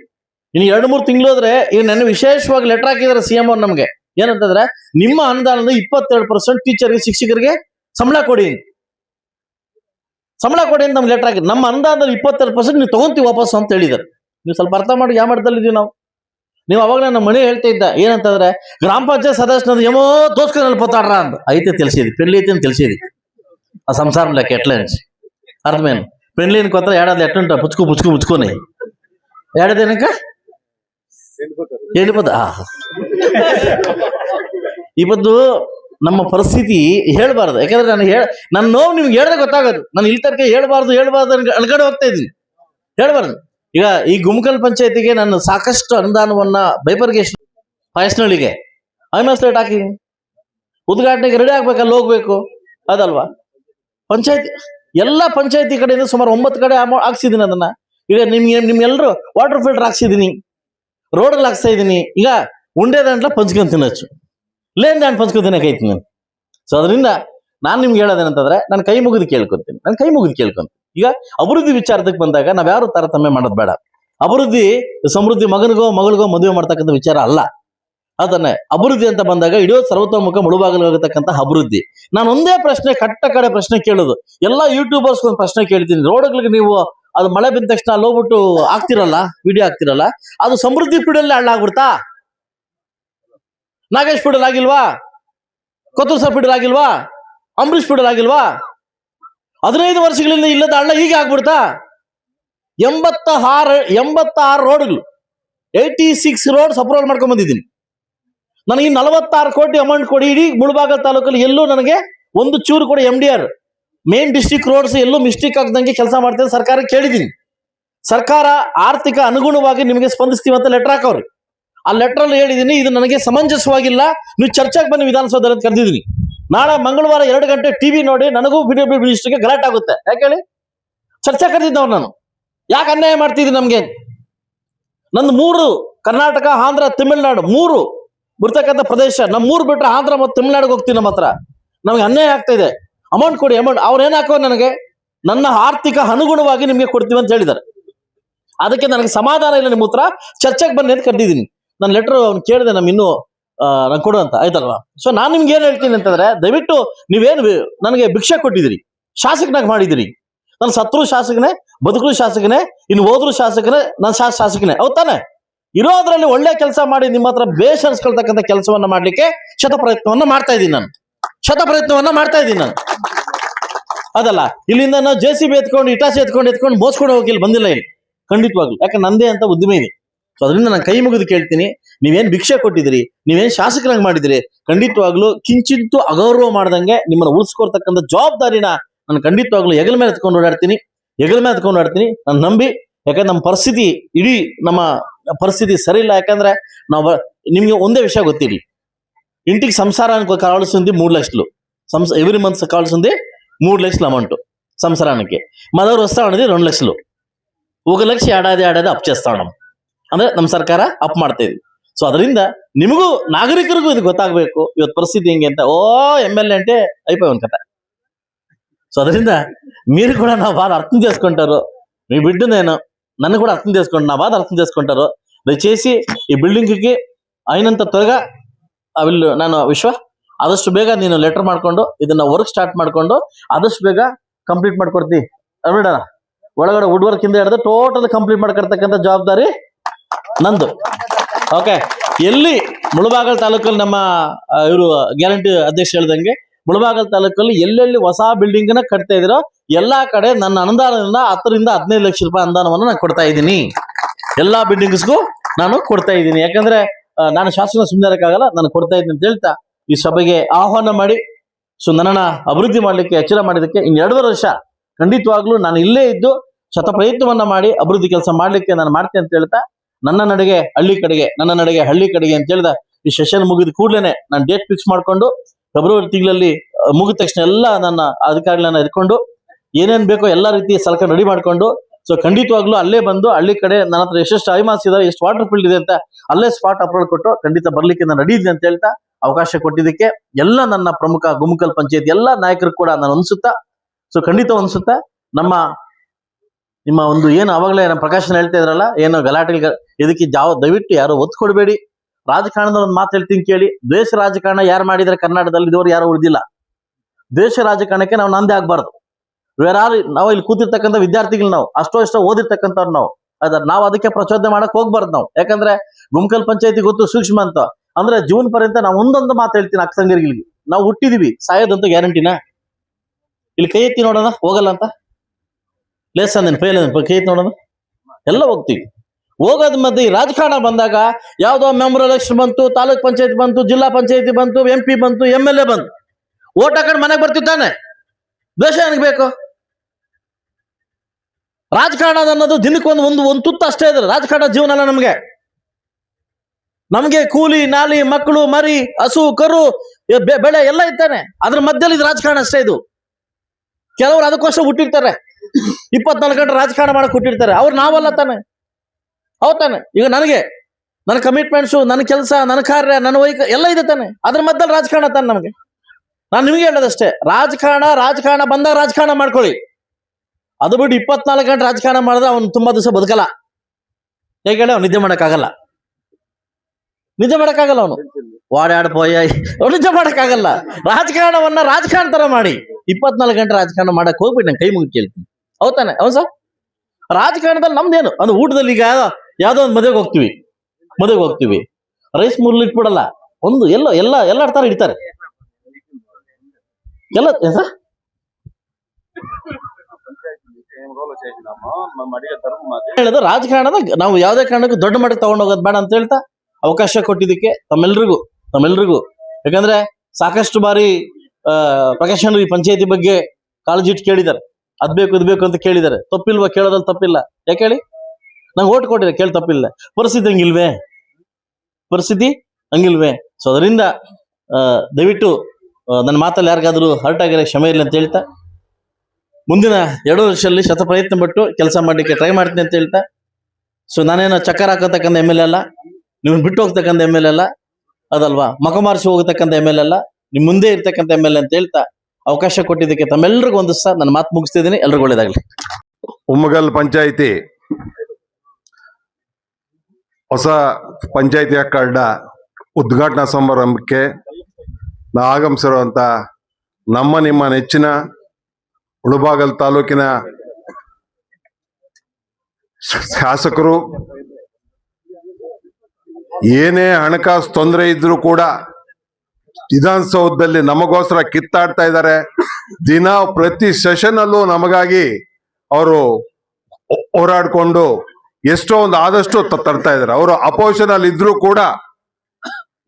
ಇನ್ನು ಎರಡು ಮೂರು ತಿಂಗಳು ಹೋದ್ರೆ ಈಗ ನನ್ನ ವಿಶೇಷವಾಗಿ ಲೆಟರ್ ಹಾಕಿದಾರೆ ಸಿ ಎಂ ನಮ್ಗೆ. ಏನಂತಂದ್ರೆ ನಿಮ್ಮ ಅನುದಾನದ ಇಪ್ಪತ್ತೆರಡು ಪರ್ಸೆಂಟ್ ಟೀಚರ್ಗೆ ಶಿಕ್ಷಕರಿಗೆ ಸಂಬಳ ಕೊಡಿ ಸಂಬಳ ಕೊಡಿ ಅಂತ ನಮ್ಗೆ ಲೆಟರ್ ಹಾಕಿದ್ರು. ನಮ್ಮ ಅನುದಾನದಲ್ಲಿ ಇಪ್ಪತ್ತೆರಡು ಪರ್ಸೆಂಟ್ ನೀವು ತಗೊಂತೀವಿ ವಾಪಸ್ ಅಂತ ಹೇಳಿದ್ರು. ನೀವು ಸ್ವಲ್ಪ ಅರ್ಥ ಮಾಡಿ ಯಾವ ಮಟ್ಟದಲ್ಲಿದ್ದೀವಿ ನಾವು. ನೀವು ಅವಾಗ ನಮ್ಮ ಮನೆ ಹೇಳ್ತಾ ಇದ್ದ, ಏನಂತಂದ್ರೆ ಗ್ರಾಮ ಪಂಚಾಯತ್ ಸದಸ್ಯನದು ಯಮೋ ದೋಸ್ಕೊಂಡು ಪತ್ತಾಡ್ರ ಅಂತ. ಐತೆ ತಿಳಿಸಿದಿ, ಪೆನ್ಲಿ ಐತೆ ಅಂತ ತಿಳಿಸಿದಿ. ಆ ಸಂಸಾರ ಲೆಕ್ಕ ಎಟ್ಲೆನ್ಸ್ ಅರ್ಥಮೇನು ಪೆಣ್ಲಿನ ಕೊತ್ರ ಎರಡಾದ ಎಟ್ಟುಂಟ ಪುಚ್ಕು ಪುಚ್ಕು ಮುಚ್ಕೋನಿ ಎರಡದೇನಕ್ಕ? ಹೇಳಿಬೋದು ಆ. ಇವತ್ತು ನಮ್ಮ ಪರಿಸ್ಥಿತಿ ಹೇಳ್ಬಾರ್ದು. ಯಾಕಂದ್ರೆ ನಾನು ಹೇಳ, ನನ್ನ ನೋವು ನಿಮ್ಗೆ ಹೇಳ್ದೆ ಗೊತ್ತಾಗೋದು. ನಾನು ಇಲ್ಲಿ ತನಕ ಹೇಳ್ಬಾರ್ದು ಹೇಳ್ಬಾರ್ದು ಅನ್ಕ- ಅನ್ಕಡೆ ಹೋಗ್ತಾ ಇದ್ದೀನಿ. ಹೇಳ್ಬಾರ್ದು. ಈಗ ಈ ಗುಮ್ಕಲ್ ಪಂಚಾಯತಿಗೆ ನಾನು ಸಾಕಷ್ಟು ಅನುದಾನವನ್ನ ಬೈಪರ್ಗೇಶನ್ ಫೈಸ್ನಳ್ಳಿಗೆ ಐಮಸ್ ಲೇಟ್ ಹಾಕಿ. ಉದ್ಘಾಟನೆಗೆ ರೆಡಿ ಆಗ್ಬೇಕಲ್ಲ ಹೋಗ್ಬೇಕು. ಅದಲ್ವಾ? ಪಂಚಾಯತಿ, ಎಲ್ಲ ಪಂಚಾಯತಿ ಕಡೆಯಿಂದ ಸುಮಾರು ಒಂಬತ್ತು ಕಡೆ ಹಾಕ್ಸಿದ್ದೀನಿ ಅದನ್ನ. ಈಗ ನಿಮ್ಗೆ ನಿಮ್ಗೆಲ್ಲರೂ ವಾಟರ್ ಫಿಲ್ಟರ್ ಹಾಕ್ಸಿದ್ದೀನಿ. ಹಾಕ್ಸ್ತಾ ಇದ್ದೀನಿ ಈಗ ಉಂಡೆ ದಾಂಟ್ಲ ಪಂಚ್ಕೊಂಡ್ ತಿನ್ನಚ್ಚು. ಲೇನ್ ದಾಂಡ್ ಪಂಚ್ಕೊಂಡ್ ತಿನ್ನಕೈತಿ ನಾನು? ಸೊ ಅದರಿಂದ ನಾನು ನಿಮ್ಗೆ ಹೇಳೋದೇನಂತಂದ್ರೆ ನಾನು ಕೈ ಮುಗಿದು ಕೇಳ್ಕೊತೀನಿ. ನಾನು ಕೈ ಮುಗಿದು ಕೇಳ್ಕೊಂತೀನಿ. ಈಗ ಅಭಿವೃದ್ಧಿ ವಿಚಾರದಕ್ಕೆ ಬಂದಾಗ ನಾವ್ಯಾರು ತಾರತಮ್ಯ ಮಾಡೋದು ಬೇಡ. ಅಭಿವೃದ್ಧಿ, ಸಮೃದ್ಧಿ ಮಗನಿಗೋ ಮಗಳಿಗೋ ಮದುವೆ ಮಾಡ್ತಕ್ಕಂಥ ವಿಚಾರ ಅಲ್ಲ. ಅದನ್ನೇ ಅಭಿವೃದ್ಧಿ ಅಂತ ಬಂದಾಗ ಇಡೀ ಸರ್ವತೋಮುಖ ಮುಳುಬಾಗಲು ಹೋಗತಕ್ಕಂಥ ಅಭಿವೃದ್ಧಿ. ನಾನು ಒಂದೇ ಪ್ರಶ್ನೆ, ಕಟ್ಟ ಕಡೆ ಪ್ರಶ್ನೆ ಕೇಳೋದು. ಎಲ್ಲ ಯೂಟ್ಯೂಬರ್ಸ್ ಒಂದು ಪ್ರಶ್ನೆ ಕೇಳ್ತೀನಿ. ರೋಡ್ಗಳಿಗೆ ನೀವು ಅದು ಮಳೆ ಬಿದ್ದ ತಕ್ಷಣ ಅಲ್ಲಿ ಹೋಗ್ಬಿಟ್ಟು ಆಗ್ತಿರಲ್ಲ ವಿಡಿಯೋ ಆಗ್ತಿರಲ್ಲ ಅದು ಸಮೃದ್ಧಿ ಪೀಡಲ್ಲಿ ಹಳ್ಳಾಗ್ಬಿಡ್ತಾ ನಾಗೇಶ್ ಪೀಡಲ್ ಆಗಿಲ್ವಾ? ಕೊತ್ತೂರ್ ಸರ್ ಪೀಡಲ್ ಆಗಿಲ್ವಾ? ಅಂಬರೀಷ್ ಪೀಡಲ್ ಆಗಿಲ್ವಾ? ಹದಿನೈದು ವರ್ಷಗಳಿಂದ ಇಲ್ಲದ ಹಳ್ಳ ಹೀಗೆ ಆಗ್ಬಿಡ್ತಾ? ಎಂಬತ್ತ ಆರು ಎಂಬತ್ತಾರು ರೋಡ್ಗಳು ಏಯ್ಟಿ ಸಿಕ್ಸ್ ರೋಡ್ ಸಪ್ರೋಲ್ ಮಾಡ್ಕೊಂಡ್ ಬಂದಿದ್ದೀನಿ. ನನಗೆ ನಲವತ್ತಾರು ಕೋಟಿ ಅಮೌಂಟ್ ಕೊಡಿ, ಇಡೀ ಮುಳಬಾಗಲ್ ತಾಲೂಕಲ್ಲಿ ಎಲ್ಲೂ ನನಗೆ ಒಂದು ಚೂರು ಕೂಡ M D R main district roads ಎಲ್ಲೂ ಮಿಸ್ಟೇಕ್ ಆಗದಂಗೆ ಕೆಲಸ ಮಾಡ್ತೇನೆ ಸರ್ಕಾರ ಕೇಳಿದ್ದೀನಿ. ಸರ್ಕಾರ ಆರ್ಥಿಕ ಅನುಗುಣವಾಗಿ ನಿಮಗೆ ಸ್ಪಂದಿಸ್ತೀವಿ ಅಂತ ಲೆಟರ್ ಹಾಕೋರು ಆ ಲೆಟರ್ ಅಲ್ಲಿ ಹೇಳಿದೀನಿ ಇದು ನನಗೆ ಸಮಂಜಸವಾಗಿಲ್ಲ. ನೀವು ಚರ್ಚೆಗೆ ಬನ್ನಿ ವಿಧಾನಸೌಧದಲ್ಲಿ ಅಂತ ಕರೆದಿದ್ದೀನಿ. ನಾಳೆ ಮಂಗಳವಾರ ಎರಡು ಗಂಟೆ ಟಿವಿ ನೋಡಿ ನನಗೂ ವಿಡಿಯೋ ಮಿನಿಸ್ಟರ್ಗೆ ಗಲಾಟೆ ಆಗುತ್ತೆ. ಯಾಕೆ ಹೇಳಿ? ಚರ್ಚೆ ಕರೆದಿದ್ದವ್ರು ನಾನು. ಯಾಕೆ ಅನ್ಯಾಯ ಮಾಡ್ತಿದ್ದೀನಿ ನಮಗೆ? ನಂದು ಮೂರು ಕರ್ನಾಟಕ, ಆಂಧ್ರ, ತಮಿಳುನಾಡು, ಮೂರು ಬರ್ತಕ್ಕಂಥ ಪ್ರದೇಶ. ನಮ್ಮ ಮೂರು ಬಿಟ್ರೆ ಆಂಧ್ರ ಮತ್ತು ತಮಿಳ್ನಾಡಿಗೆ ಹೋಗ್ತೀನಿ ನಮ್ಮ ಹತ್ರ. ನಮಗೆ ಅನ್ಯಾಯ ಆಗ್ತಾ ಇದೆ. ಅಮೌಂಟ್ ಕೊಡಿ ಅಮೌಂಟ್ ಅವ್ರು ಏನ್ ಹಾಕೋ ನನಗೆ? ನನ್ನ ಆರ್ಥಿಕ ಅನುಗುಣವಾಗಿ ನಿಮಗೆ ಕೊಡ್ತೀವಿ ಅಂತ ಹೇಳಿದ್ದಾರೆ. ಅದಕ್ಕೆ ನನಗೆ ಸಮಾಧಾನ ಇಲ್ಲ ನಿಮ್ಮ ಹತ್ರ. ಚರ್ಚೆಗೆ ಬನ್ನಿ ಅಂತ ಕರೆದಿದ್ದೀನಿ. ನನ್ನ ಲೆಟರ್ ಅವ್ನು ಕೇಳಿದೆ ನಮ್ಮ ಇನ್ನು ನಾನು ಕೊಡು ಅಂತ. ಆಯ್ತಲ್ವಾ? ಸೊ ನಾನು ನಿಮ್ಗೆ ಏನು ಹೇಳ್ತೀನಿ ಅಂತಂದ್ರೆ, ದಯವಿಟ್ಟು ನೀವೇನು ನನಗೆ ಭಿಕ್ಷೆ ಕೊಟ್ಟಿದ್ದೀರಿ. ಶಾಸಕನಾಗಿ ಮಾಡಿದಿರಿ ನನ್ನ ಸತ್ರು ಶಾಸಕನೇ ಬದುಕು ಶಾಸಕನೇ, ಇನ್ನು ಹೋದ್ರು ಶಾಸಕನೇ, ನನ್ನ ಶಾಸ ಶಾಸಕನೇ. ಹೌದ್ ತಾನೆ? ಇರೋದ್ರಲ್ಲಿ ಒಳ್ಳೆ ಕೆಲಸ ಮಾಡಿ ನಿಮ್ಮ ಹತ್ರ ಬೇಷ್ ಅನ್ಸ್ಕೊಳ್ತಕ್ಕಂಥ ಕೆಲಸವನ್ನ ಮಾಡ್ಲಿಕ್ಕೆ ಶತ ಪ್ರಯತ್ನವನ್ನ ಮಾಡ್ತಾ ಇದ್ದೀನಿ ನಾನು. ಶತ ಪ್ರಯತ್ನವನ್ನ ಮಾಡ್ತಾ ಇದ್ದೀನಿ ನಾನು. ಅದಲ್ಲ, ಇಲ್ಲಿಂದ ನಾವು ಜೆ ಸಿ ಬಿ ಎತ್ಕೊಂಡು ಇಟಾಸಿ ಎತ್ಕೊಂಡು ಎತ್ಕೊಂಡು ಮೋಸ್ಕೊಂಡು ಹೋಗಿಲ್ಲ ಬಂದಿಲ್ಲ ಇಲ್ಲಿ. ಖಂಡಿತವಾಗ್ಲು. ಯಾಕೆ ನಂದೇ ಅಂತ ಉದ್ದಿಮೆ ಇದೆ. ಸೊ ಅದರಿಂದ ನಾನು ಕೈ ಮುಗಿದು ಕೇಳ್ತೀನಿ. ನೀವೇನ್ ಭಿಕ್ಷೆ ಕೊಟ್ಟಿದ್ರಿ ನೀವೇನ್ ಶಾಸಕರಂಗ್ ಮಾಡಿದ್ರಿ ಖಂಡಿತವಾಗ್ಲು ಕಿಂಚಿತ್ತು ಅಗೌರವ ಮಾಡ್ದಂಗೆ ನಿಮ್ಮನ್ನ ಉಳಿಸ್ಕೊಡ್ತಕ್ಕಂಥ ಜವಾಬ್ದಾರಿನ ನಾನು ಖಂಡಿತವಾಗ್ಲು ಹೆಗಲ ಮೇಲೆ ಎತ್ಕೊಂಡು ಓಡಾಡ್ತೀನಿ. ಹೆಗಲ ಮೇಲೆ ಎತ್ಕೊಂಡು ಓಡಾಡ್ತೀನಿ. ನಾನು ನಂಬಿ, ಯಾಕಂದ್ರೆ ನಮ್ಮ ಪರಿಸ್ಥಿತಿ ಇಡೀ ನಮ್ಮ ಪರಿಸ್ಥಿತಿ ಸರಿ ಇಲ್ಲ ಯಾಕಂದ್ರೆ ನಾವು, ನಿಮ್ಗೆ ಒಂದೇ ವಿಷಯ ಗೊತ್ತಿರಿ ఇంటికి సంసారానికి కావాల్సింది మూడు లక్షలు సంస ఎవ్రీ మంత్ కావాల్సింది మూడు లక్షల అమౌంట్ సంసారానికి మా దగ్గర వస్తా ఉన్నది రెండు లక్షలు ఒక లక్ష ఏడాది ఏడాది అప్ చేస్తా ఉన్నాం ಅಂದ್ರೆ ನಮ್ಮ ಸರ್ಕಾರ ಅಪ್ ಮಾಡ್ತಾ ಇದೆ ಸೊ ಅದರಿಂದ ನಿಮಗೂ ನಾಗರಿಕರಿಗೂ ಇದು ಗೊತ್ತಾಗಬೇಕು ಇವತ್ತು ಪರಿಸ್ಥಿತಿ ಹೆಂಗೆ ಅಂತ ಓ ಎಮ್ ಎಲ್ ಎ అంటే అయిపోయి ಒಂದು కథ సో ಅದರಿಂದ మీరు కూడా నా బాధ అర్థం చేసుకుంటారు మీ బిడ్డ నేను నన్ను కూడా అర్థం చేసుకుంటారు నా బాధ అర్థం చేసుకుంటారు దయచేసి ఈ బిల్డింగ్ కి అయినంత త్వరగా ಆ ವಿಲ್ ನಾನು ವಿಶ್ವ, ಆದಷ್ಟು ಬೇಗ ನೀನು ಲೆಟರ್ ಮಾಡ್ಕೊಂಡು, ಇದನ್ನ ವರ್ಕ್ ಸ್ಟಾರ್ಟ್ ಮಾಡ್ಕೊಂಡು, ಆದಷ್ಟು ಬೇಗ ಕಂಪ್ಲೀಟ್ ಮಾಡ್ಕೊಡ್ತಿ. ಅಲ್ಬೇಡ ಒಳಗಡೆ ವುಡ್ ವರ್ಕ್ ಇಂದ ಹಿಡಿದು ಟೋಟಲ್ ಕಂಪ್ಲೀಟ್ ಮಾಡ್ಕೊಡ್ತಕ್ಕಂಥ ಜವಾಬ್ದಾರಿ ನಂದು. ಓಕೆ ಎಲ್ಲಿ? ಮುಳಬಾಗಲ್ ತಾಲೂಕಲ್ಲಿ ನಮ್ಮ ಇವರು ಗ್ಯಾರಂಟಿ ಅಧ್ಯಕ್ಷ ಹೇಳ್ದಂಗೆ, ಮುಳಬಾಗಲ್ ತಾಲೂಕಲ್ಲಿ ಎಲ್ಲೆಲ್ಲಿ ಹೊಸ ಬಿಲ್ಡಿಂಗ್ನ ಕಟ್ತಾ ಇದಿರೋ ಎಲ್ಲಾ ಕಡೆ ನನ್ನ ಅನುದಾನದಿಂದ ಹತ್ತರಿಂದ ಹದಿನೈದು ಲಕ್ಷ ರೂಪಾಯಿ ಅನುದಾನವನ್ನು ನಾನು ಕೊಡ್ತಾ ಇದ್ದೀನಿ. ಎಲ್ಲಾ ಬಿಲ್ಡಿಂಗ್ಸ್ಗೂ ನಾನು ಕೊಡ್ತಾ ಇದ್ದೀನಿ. ಯಾಕಂದ್ರೆ ನಾನು ಶಾಸನ ಸುಮ್ಮನೆ ನಾನು ಕೊಡ್ತಾ ಇದ್ದೀನಿ ಅಂತ ಹೇಳ್ತಾ ಈ ಸಭೆಗೆ ಆಹ್ವಾನ ಮಾಡಿ, ಸೊ ನನ್ನನ್ನ ಅಭಿವೃದ್ಧಿ ಮಾಡಲಿಕ್ಕೆ, ಎಚ್ಚರ ಮಾಡಿದಕ್ಕೆ ಇನ್ನು ಎರಡೂವರೆ ವರ್ಷ ಖಂಡಿತವಾಗ್ಲೂ ನಾನು ಇಲ್ಲೇ ಇದ್ದು ಶತ ಪ್ರಯತ್ನವನ್ನ ಮಾಡಿ ಅಭಿವೃದ್ಧಿ ಕೆಲಸ ಮಾಡ್ಲಿಕ್ಕೆ ನಾನು ಮಾಡ್ತೇನೆ ಅಂತ ಹೇಳ್ತಾ, ನನ್ನ ನಡೆಗೆ ಹಳ್ಳಿ ಕಡೆಗೆ, ನನ್ನ ನಡೆಗೆ ಹಳ್ಳಿ ಕಡೆಗೆ ಅಂತ ಹೇಳ್ದ ಈ ಸೆಷನ್ ಮುಗಿದ ಕೂಡಲೇ ನಾನು ಡೇಟ್ ಫಿಕ್ಸ್ ಮಾಡ್ಕೊಂಡು ಫೆಬ್ರವರಿ ತಿಂಗಳಲ್ಲಿ, ಮುಗಿದ ತಕ್ಷಣ ಎಲ್ಲ ನನ್ನ ಅಧಿಕಾರಿಗಳನ್ನ ಇಟ್ಕೊಂಡು ಏನೇನ್ ಬೇಕೋ ಎಲ್ಲಾ ರೀತಿ ಸಲಕ ರೆಡಿ ಮಾಡ್ಕೊಂಡು ಸೊ ಖಂಡಿತವಾಗ್ಲೂ ಅಲ್ಲೇ ಬಂದು ಹಳ್ಳಿ ಕಡೆ ನನ್ನ ಹತ್ರ ಎಷ್ಟೆಷ್ಟು ಐಮಾಸ್ ಇದಾವೆ, ಎಷ್ಟು ವಾಟರ್ ಫೀಲ್ಡ್ ಇದೆ ಅಂತ ಅಲ್ಲೇ ಸ್ಪಾಟ್ ಅಪ್ರೋಡ್ ಕೊಟ್ಟು ಖಂಡಿತ ಬರ್ಲಿಕ್ಕೆ ನಾನು ಇದ್ದೀನಿ ಅಂತ ಹೇಳ್ತಾ ಅವಕಾಶ ಕೊಟ್ಟಿದ್ದಕ್ಕೆ ಎಲ್ಲ ನನ್ನ ಪ್ರಮುಖ ಗುಮ್ಕಲ್ ಪಂಚಾಯತ್ ಎಲ್ಲ ನಾಯಕರು ಕೂಡ ನಾನು ಅನ್ಸುತ್ತಾ ಸೊ ಖಂಡಿತ ಅನ್ಸುತ್ತಾ ನಮ್ಮ, ನಿಮ್ಮ ಒಂದು ಏನು ಅವಾಗಲೇ ನಮ್ಮ ಪ್ರಕಾಶನ ಹೇಳ್ತಾ ಇದ್ರಲ್ಲ, ಏನು ಗಲಾಟೆ ಇದಕ್ಕೆ ಯಾವ ದಯವಿಟ್ಟು ಯಾರು ಒತ್ತು ಕೊಡಬೇಡಿ. ರಾಜಕಾರಣದ ಒಂದು ಮಾತು ಹೇಳ್ತೀನಿ ಕೇಳಿ ದೇಶ ರಾಜಕಾರಣ ಯಾರು ಮಾಡಿದ್ರೆ ಕರ್ನಾಟಕದಲ್ಲಿ ಇದುವರೆಗೆ ಯಾರು ಉಳಿದಿಲ್ಲ. ದೇಶ ರಾಜಕಾರಣಕ್ಕೆ ನಾವು ನಂದೇ ಆಗ್ಬಾರ್ದು. ಬೇರೆ ನಾವು ಇಲ್ಲಿ ಕೂತಿರ್ತಕ್ಕಂಥ ವಿದ್ಯಾರ್ಥಿಗಳು ನಾವು. ಅಷ್ಟೋ ಇಷ್ಟೋ ಓದಿರ್ತಕ್ಕಂಥವ್ರು ನಾವು. ಅದ ನಾವು ಅದಕ್ಕೆ ಪ್ರಚೋದನೆ ಮಾಡಕ್ ಹೋಗ್ಬಾರ್ದು ನಾವು. ಯಾಕಂದ್ರೆ ಗುಮ್ಕಲ್ ಪಂಚಾಯತಿ ಗೊತ್ತು ಸೂಕ್ಷ್ಮ ಅಂತ. ಅಂದ್ರೆ ಜೂನ್ ಪರ್ಯಂತ ನಾವು ಒಂದೊಂದು ಮಾತು ಹೇಳ್ತೀನಿ ಅಕ್ಕಂಗರಿಗೆ ನಾವು ಹುಟ್ಟಿದೀವಿ. ಸಾಯೋದಂತ ಗ್ಯಾರಂಟಿನ ಇಲ್ಲಿ ಕೈ ಎತ್ತಿ ನೋಡೋಣ? ಹೋಗಲ್ಲ ಅಂತ? ಲೇಸ ಫೇಲ್ ಫೈಲ್ ಕೈ ಎತ್ತಿ ನೋಡೋಣ? ಎಲ್ಲ ಹೋಗ್ತೀವಿ. ಹೋಗೋದ್ ಮಧ್ಯೆ ರಾಜಕಾರಣ ಬಂದಾಗ ಯಾವ್ದೋ ಮೆಂಬರ್ ಎಲೆಕ್ಷನ್ ಬಂತು, ತಾಲೂಕ್ ಪಂಚಾಯತ್ ಬಂತು, ಜಿಲ್ಲಾ ಪಂಚಾಯತಿ ಬಂತು ಎಂ ಪಿ ಬಂತು ಎಂ ಎಲ್ ಎ ಬಂತು. ಓಟ್ ಹಾಕೊಂಡು ಮನೆಗೆ ಬರ್ತಿದ್ದಾನೆ. ದ್ವೇಷ ಬೇಕು? ರಾಜಕಾರಣ ಅನ್ನೋದು ದಿನಕ್ಕೊಂದು ಒಂದು ಒಂದು ತುತ್ತು ಅಷ್ಟೇ ಇದ್ರೆ ರಾಜಕಾರಣ ಜೀವನ ಅಲ್ಲ ನಮಗೆ. ನಮಗೆ ಕೂಲಿ, ನಾಲಿ, ಮಕ್ಕಳು, ಮರಿ, ಹಸು, ಕರು ಬೆಳೆ ಎಲ್ಲ ಇದ್ದಾನೆ. ಅದ್ರ ಮಧ್ಯದಲ್ಲಿ ಇದು ರಾಜಕಾರಣ ಅಷ್ಟೇ ಇದು. ಕೆಲವರು ಅದಕ್ಕೋಸ್ಕರ ಹುಟ್ಟಿರ್ತಾರೆ. ಇಪ್ಪತ್ನಾಲ್ಕು ಗಂಟೆ ರಾಜಕಾರಣ ಮಾಡಕ್ ಹುಟ್ಟಿರ್ತಾರೆ. ಅವ್ರು ನಾವಲ್ಲ ತಾನೆ. ಹೌದ್ ತಾನೆ. ಈಗ ನನಗೆ, ನನ್ನ ಕಮಿಟ್ಮೆಂಟ್ಸು ನನ್ನ ಕೆಲಸ, ನನ್ನ ಕಾರ್ಯ, ನನ್ನ ವೈಕ ಎಲ್ಲ ಇದೆ ತಾನೆ. ಅದ್ರ ಮಧ್ಯದಲ್ಲಿ ರಾಜಕಾರಣ ತಾನೆ ನಮಗೆ. ನಾನು ನಿಮಗೆ ಹೇಳೋದಷ್ಟೇ. ರಾಜಕಾರಣ ರಾಜಕಾರಣ ಬಂದಾಗ ರಾಜಕಾರಣ ಮಾಡ್ಕೊಳ್ಳಿ. ಅದು ಬಿಟ್ಟು ಇಪ್ಪತ್ನಾಲ್ಕು ಗಂಟೆ ರಾಜಕಾರಣ ಮಾಡಿದ್ರೆ ಅವನು ತುಂಬಾ ದಿವಸ ಬದುಕಲ್ಲ. ಹೇಗೆ ಅವ್ನು ನಿದ್ದೆ ಮಾಡಕ್ಕಾಗಲ್ಲ. ನಿದ್ದೆ ಮಾಡಕ್ಕಾಗಲ್ಲ ಅವನು. ಓಡಾಡ್ ಪೋಯ ನಿದ್ದೆ ಮಾಡಕ್ಕಾಗಲ್ಲ. ರಾಜಕಾರಣವನ್ನ ರಾಜಕಾರಣ ತರ ಮಾಡಿ. ಇಪ್ಪತ್ನಾಲ್ಕು ಗಂಟೆ ರಾಜಕಾರಣ ಮಾಡಕ್ ಹೋಗ್ಬಿಟ್ಟು ನಾನು ಕೈ ಮುಗಿ ಕೇಳ್ತೀನಿ. ಹೌದಾನೆ, ಹೌದು ಸರ್? ರಾಜಕಾರಣದಲ್ಲಿ ನಮ್ದೇನು ಅದು ಊಟದಲ್ಲಿ ಈಗ ಯಾವ್ದೋ ಒಂದು ಮದುವೆಗೆ ಹೋಗ್ತೀವಿ. ಮದುವೆಗೆ ಹೋಗ್ತೀವಿ. ರೈಸ್ ಮುರ್ಲಿಟ್ ಇಟ್ಬಿಡಲ್ಲ ಒಂದು ಎಲ್ಲ ಎಲ್ಲ ಎಲ್ಲ ತರ ಇಡ್ತಾರೆ. ಎಲ್ಲ ಸರ್? ಹೇಳಿದ ರಾಜಕಾರಣದ ನಾವು ಯಾವುದೇ ಕಾರಣಕ್ಕೂ ದೊಡ್ಡ ಮಟ್ಟ ತಗೊಂಡು ಹೋಗೋದು ಬೇಡ ಅಂತ ಹೇಳ್ತಾ ಅವಕಾಶ ಕೊಟ್ಟಿದ್ದಕ್ಕೆ ತಮ್ಮೆಲ್ರಿಗೂ ತಮ್ಮೆಲ್ರಿಗೂ. ಯಾಕಂದ್ರೆ ಸಾಕಷ್ಟು ಬಾರಿ ಪ್ರಕಾಶ್ ಈ ಪಂಚಾಯತಿ ಬಗ್ಗೆ ಕಾಳಜಿ ಇಟ್ಟು ಕೇಳಿದ್ದಾರೆ. ಅದ್ ಬೇಕು, ಇದ್ ಬೇಕು ಅಂತ ಕೇಳಿದ್ದಾರೆ. ತಪ್ಪಿಲ್ವಾ? ಕೇಳೋದ್ರಲ್ಲಿ ತಪ್ಪಿಲ್ಲ. ಯಾಕೆ ಹೇಳಿ? ನಂಗೆ ಓಟ್ ಕೊಟ್ಟಿದೆ, ಕೇಳಿ ತಪ್ಪಿಲ್ಲ. ಪರಿಸ್ಥಿತಿ ಹಂಗಿಲ್ವೇ? ಪರಿಸ್ಥಿತಿ ಹಂಗಿಲ್ವೇ? ಸೊ, ಅದರಿಂದ ದಯವಿಟ್ಟು ನನ್ನ ಮಾತಲ್ಲಿ ಯಾರಿಗಾದ್ರೂ ಹರ್ಟ್ ಆಗಿರೋ ಕ್ಷಮೆ ಇಲ್ಲ ಅಂತ ಹೇಳ್ತಾ ಮುಂದಿನ ಎರಡು ವರ್ಷದಲ್ಲಿ ಶತ ಪ್ರಯತ್ನ ಪಟ್ಟು ಕೆಲಸ ಮಾಡ್ಲಿಕ್ಕೆ ಟ್ರೈ ಮಾಡ್ತೀನಿ ಅಂತ ಹೇಳ್ತಾ. ಸೊ ನಾನೇನೋ ಚಕ್ಕರ್ ಹಾಕತಕ್ಕಂಥ ಎಂ ಎಲ್ ಅಲ್ಲ ನೀವು ಬಿಟ್ಟು ಹೋಗ್ತಕ್ಕಂಥ ಎಂ ಎಲ್ ಅಲ್ಲ, ಅದಲ್ವಾ? ಮಕಮಾರಿಸಿ ಹೋಗತಕ್ಕಂಥ ಎಂ ಎಲ್ ಅಲ್ಲ ನಿಮ್ಮ ಮುಂದೆ ಇರ್ತಕ್ಕಂಥ ಎಂ ಎಲ್ ಅಂತ ಹೇಳ್ತಾ ಅವಕಾಶ ಕೊಟ್ಟಿದ್ದಕ್ಕೆ ತಮ್ಮೆಲ್ಲರಿಗೂ ಒಂದು ಸಹ ನನ್ನ ಮಾತು ಮುಗಿಸ್ತಿದ್ದೀನಿ. ಎಲ್ರಿಗೂ ಒಳ್ಳೇದಾಗ್ಲಿ. ಉಮ್ಮಗಲ್ ಪಂಚಾಯಿತಿ. ಹೊಸ ಪಂಚಾಯಿತಿ ಕಾರ್ಡ ಉದ್ಘಾಟನಾ ಸಮಾರಂಭಕ್ಕೆ ನಾ ಆಗಮಿಸಿರುವಂತ ನಮ್ಮ ನಿಮ್ಮ ನೆಚ್ಚಿನ ಉಳುಬಾಗಲ್ ತಾಲೂಕಿನ ಶಾಸಕರು, ಏನೇ ಹಣಕಾಸು ತೊಂದರೆ ಇದ್ರೂ ಕೂಡ ವಿಧಾನಸೌಧದಲ್ಲಿ ನಮಗೋಸ್ಕರ ಕಿತ್ತಾಡ್ತಾ ಇದ್ದಾರೆ. ದಿನ ಪ್ರತಿ ಸೆಷನ್ ಅಲ್ಲೂ ನಮಗಾಗಿ ಅವರು ಹೋರಾಡಿಕೊಂಡು ಎಷ್ಟೋ ಒಂದು ಆದಷ್ಟು ತರ್ತಾ ಇದ್ದಾರೆ. ಅವರು ಅಪೋಸಿಷನ್ ಅಲ್ಲಿ ಇದ್ರೂ ಕೂಡ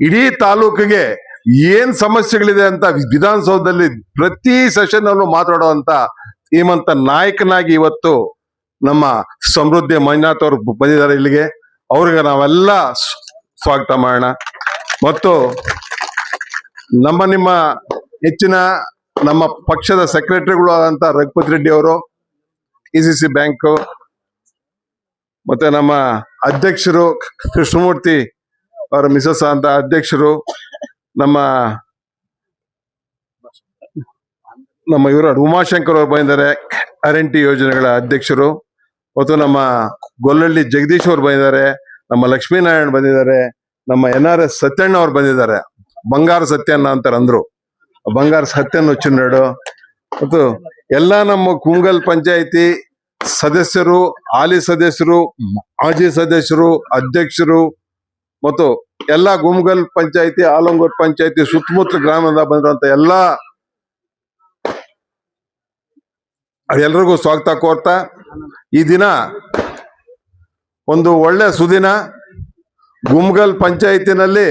ಇಡೀ ತಾಲೂಕಿಗೆ ಏನ್ ಸಮಸ್ಯೆಗಳಿದೆ ಅಂತ ವಿಧಾನಸೌಧದಲ್ಲಿ ಪ್ರತಿ ಸೆಷನ್ ಅಲ್ಲೂ ಮಾತಾಡುವಂತ ಶ್ರೀಮಂತ ನಾಯಕನಾಗಿ ಇವತ್ತು ನಮ್ಮ ಸಮೃದ್ಧಿ ಮಂಜುನಾಥ್ ಅವರು ಬಂದಿದ್ದಾರೆ ಇಲ್ಲಿಗೆ. ಅವ್ರಿಗೆ ನಾವೆಲ್ಲ ಸ್ವಾಗತ ಮಾಡೋಣ. ಮತ್ತು ನಮ್ಮ ನಿಮ್ಮ ಹೆಚ್ಚಿನ ನಮ್ಮ ಪಕ್ಷದ ಸೆಕ್ರೆಟರಿಗಳು ಆದಂತ ರಘುಪತಿ ರೆಡ್ಡಿ ಅವರು ಇ ಸಿ ಬ್ಯಾಂಕ್ ಮತ್ತೆ ನಮ್ಮ ಅಧ್ಯಕ್ಷರು ಕೃಷ್ಣಮೂರ್ತಿ ಅವರ ಮಿಸಸ್ ಅಂತ ಅಧ್ಯಕ್ಷರು ನಮ್ಮ ನಮ್ಮ ಇವರು ಉಮಾಶಂಕರ್ ಅವರು ಬಂದಿದ್ದಾರೆ. ಅರೆಂಟಿ ಯೋಜನೆಗಳ ಅಧ್ಯಕ್ಷರು. ಮತ್ತು ನಮ್ಮ ಗೊಲ್ಲಳ್ಳಿ ಜಗದೀಶ್ ಅವರು ಬಂದಿದ್ದಾರೆ. ನಮ್ಮ ಲಕ್ಷ್ಮೀನಾರಾಯಣ್ ಬಂದಿದ್ದಾರೆ. ನಮ್ಮ ಎನ್ ಆರ್ ಎಸ್ ಸತ್ಯಣ್ಣ ಅವ್ರು ಬಂದಿದ್ದಾರೆ. ಬಂಗಾರ ಸತ್ಯಣ್ಣ ಅಂತ ಅಂದ್ರು. ಬಂಗಾರ ಸತ್ಯನ್ನು ಚಿನ್ನಡು ಮತ್ತು ಎಲ್ಲ ನಮ್ಮ ಕುಂಗಲ್ ಪಂಚಾಯಿತಿ ಸದಸ್ಯರು, ಹಾಲಿ ಸದಸ್ಯರು, ಮಾಜಿ ಸದಸ್ಯರು, ಅಧ್ಯಕ್ಷರು ಮತ್ತು ಎಲ್ಲಾ ಗುಮ್ಗಲ್ ಪಂಚಾಯತಿ ಆಲಂಗೂರ್ ಪಂಚಾಯತಿ ಸುತ್ತಮುತ್ತಲ ಗ್ರಾಮದಿಂದ ಬಂದಿರುವಂತ ಎಲ್ಲಾ ಎಲ್ರಿಗೂ ಸ್ವಾಗತ ಕೋರ್ತಾ ಈ ದಿನ ಒಂದು ಒಳ್ಳೆ ಸುದಿನ ಗುಮ್ಗಲ್ ಪಂಚಾಯತಿನಲ್ಲಿ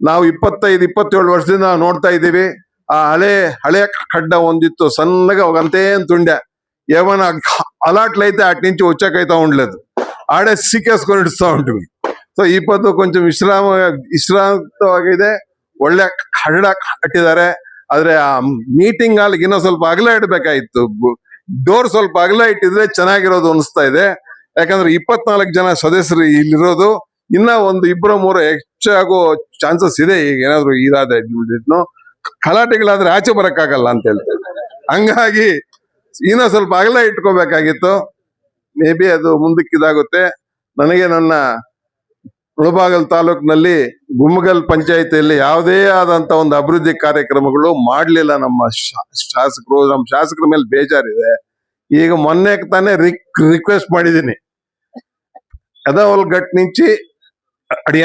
ನಾವು ಇಪ್ಪತ್ತೈದು ಇಪ್ಪತ್ತೇಳು ವರ್ಷದಿಂದ ನಾವು ನೋಡ್ತಾ ಇದ್ದೀವಿ ಆ ಹಳೆ ಹಳೆ ಖಡ್ಡ ಒಂದಿತ್ತು ಸಣ್ಣಗೆ ಅವಾಗಂತೇ ತುಂಡೆ ఏమైనా అలాట్లయితే అటు నుంచి వచ్చాకైతే ఉండలేదు ఆడే ಸಿಕ್ಕಿಸ್ಕೊಂಡು ಇಡಿಸ್ತಾ ಉಂಟಿವಿ ಸೊ ಈ ಪದ್ದು ಕೊಂಚ ವಿಶ್ರಾಮ, ವಿಶ್ರಾಂತವಾಗಿದೆ. ಒಳ್ಳೆ ಹಳ್ಳ ಕಟ್ಟಿದ್ದಾರೆ. ಆದ್ರೆ ಆ ಮೀಟಿಂಗ್ ಅಲ್ಲಿ ಇನ್ನೂ ಸ್ವಲ್ಪ ಅಗಲ ಇಡಬೇಕಾಗಿತ್ತು ಡೋರ್ ಸ್ವಲ್ಪ ಅಗಲ ಇಟ್ಟಿದ್ರೆ ಚೆನ್ನಾಗಿರೋದು ಅನಿಸ್ತಾ ಇದೆ. ಯಾಕಂದ್ರೆ ಇಪ್ಪತ್ನಾಲ್ಕು ಜನ ಸದಸ್ಯರು ಇಲ್ಲಿರೋದು. ಇನ್ನ ಒಂದು ಇಬ್ಬರು ಮೂರು ಹೆಚ್ಚಾಗೋ ಚಾನ್ಸಸ್ ಇದೆ ಈಗ ಏನಾದ್ರು ಇರಾದೆ ಇದ್ನು. ಗಲಾಟೆಗಳಾದ್ರೆ ಆಚೆ ಬರಕ್ಕಾಗಲ್ಲ ಅಂತ ಹೇಳ್ತೇವೆ ಇದ್ದಾರೆ ಹಂಗಾಗಿ ಇನ್ನ ಸ್ವಲ್ಪ ಅಗಲ ಇಟ್ಕೋಬೇಕಾಗಿತ್ತು. ಮೇ ಅದು ಮುಂದಕ್ಕಿದಾಗುತ್ತೆ. ನನಗೆ ನನ್ನ ಮುಳಬಾಗಲ್ ತಾಲೂಕಿನಲ್ಲಿ ಗುಮ್ಮಗಲ್ ಪಂಚಾಯತಿಯಲ್ಲಿ ಯಾವುದೇ ಆದಂತ ಒಂದು ಅಭಿವೃದ್ಧಿ ಕಾರ್ಯಕ್ರಮಗಳು ಮಾಡ್ಲಿಲ್ಲ ನಮ್ಮ ಶಾಸಕರು, ನಮ್ಮ ಶಾಸಕರ ಮೇಲೆ ಬೇಜಾರಿದೆ. ಈಗ ಮೊನ್ನೆ ತಾನೇ ರಿಕ್ ರಿಕ್ವೆಸ್ಟ್ ಮಾಡಿದ್ದೀನಿ. ಅದಾವಲ್ ಗಟ್ ನಿಂಚಿ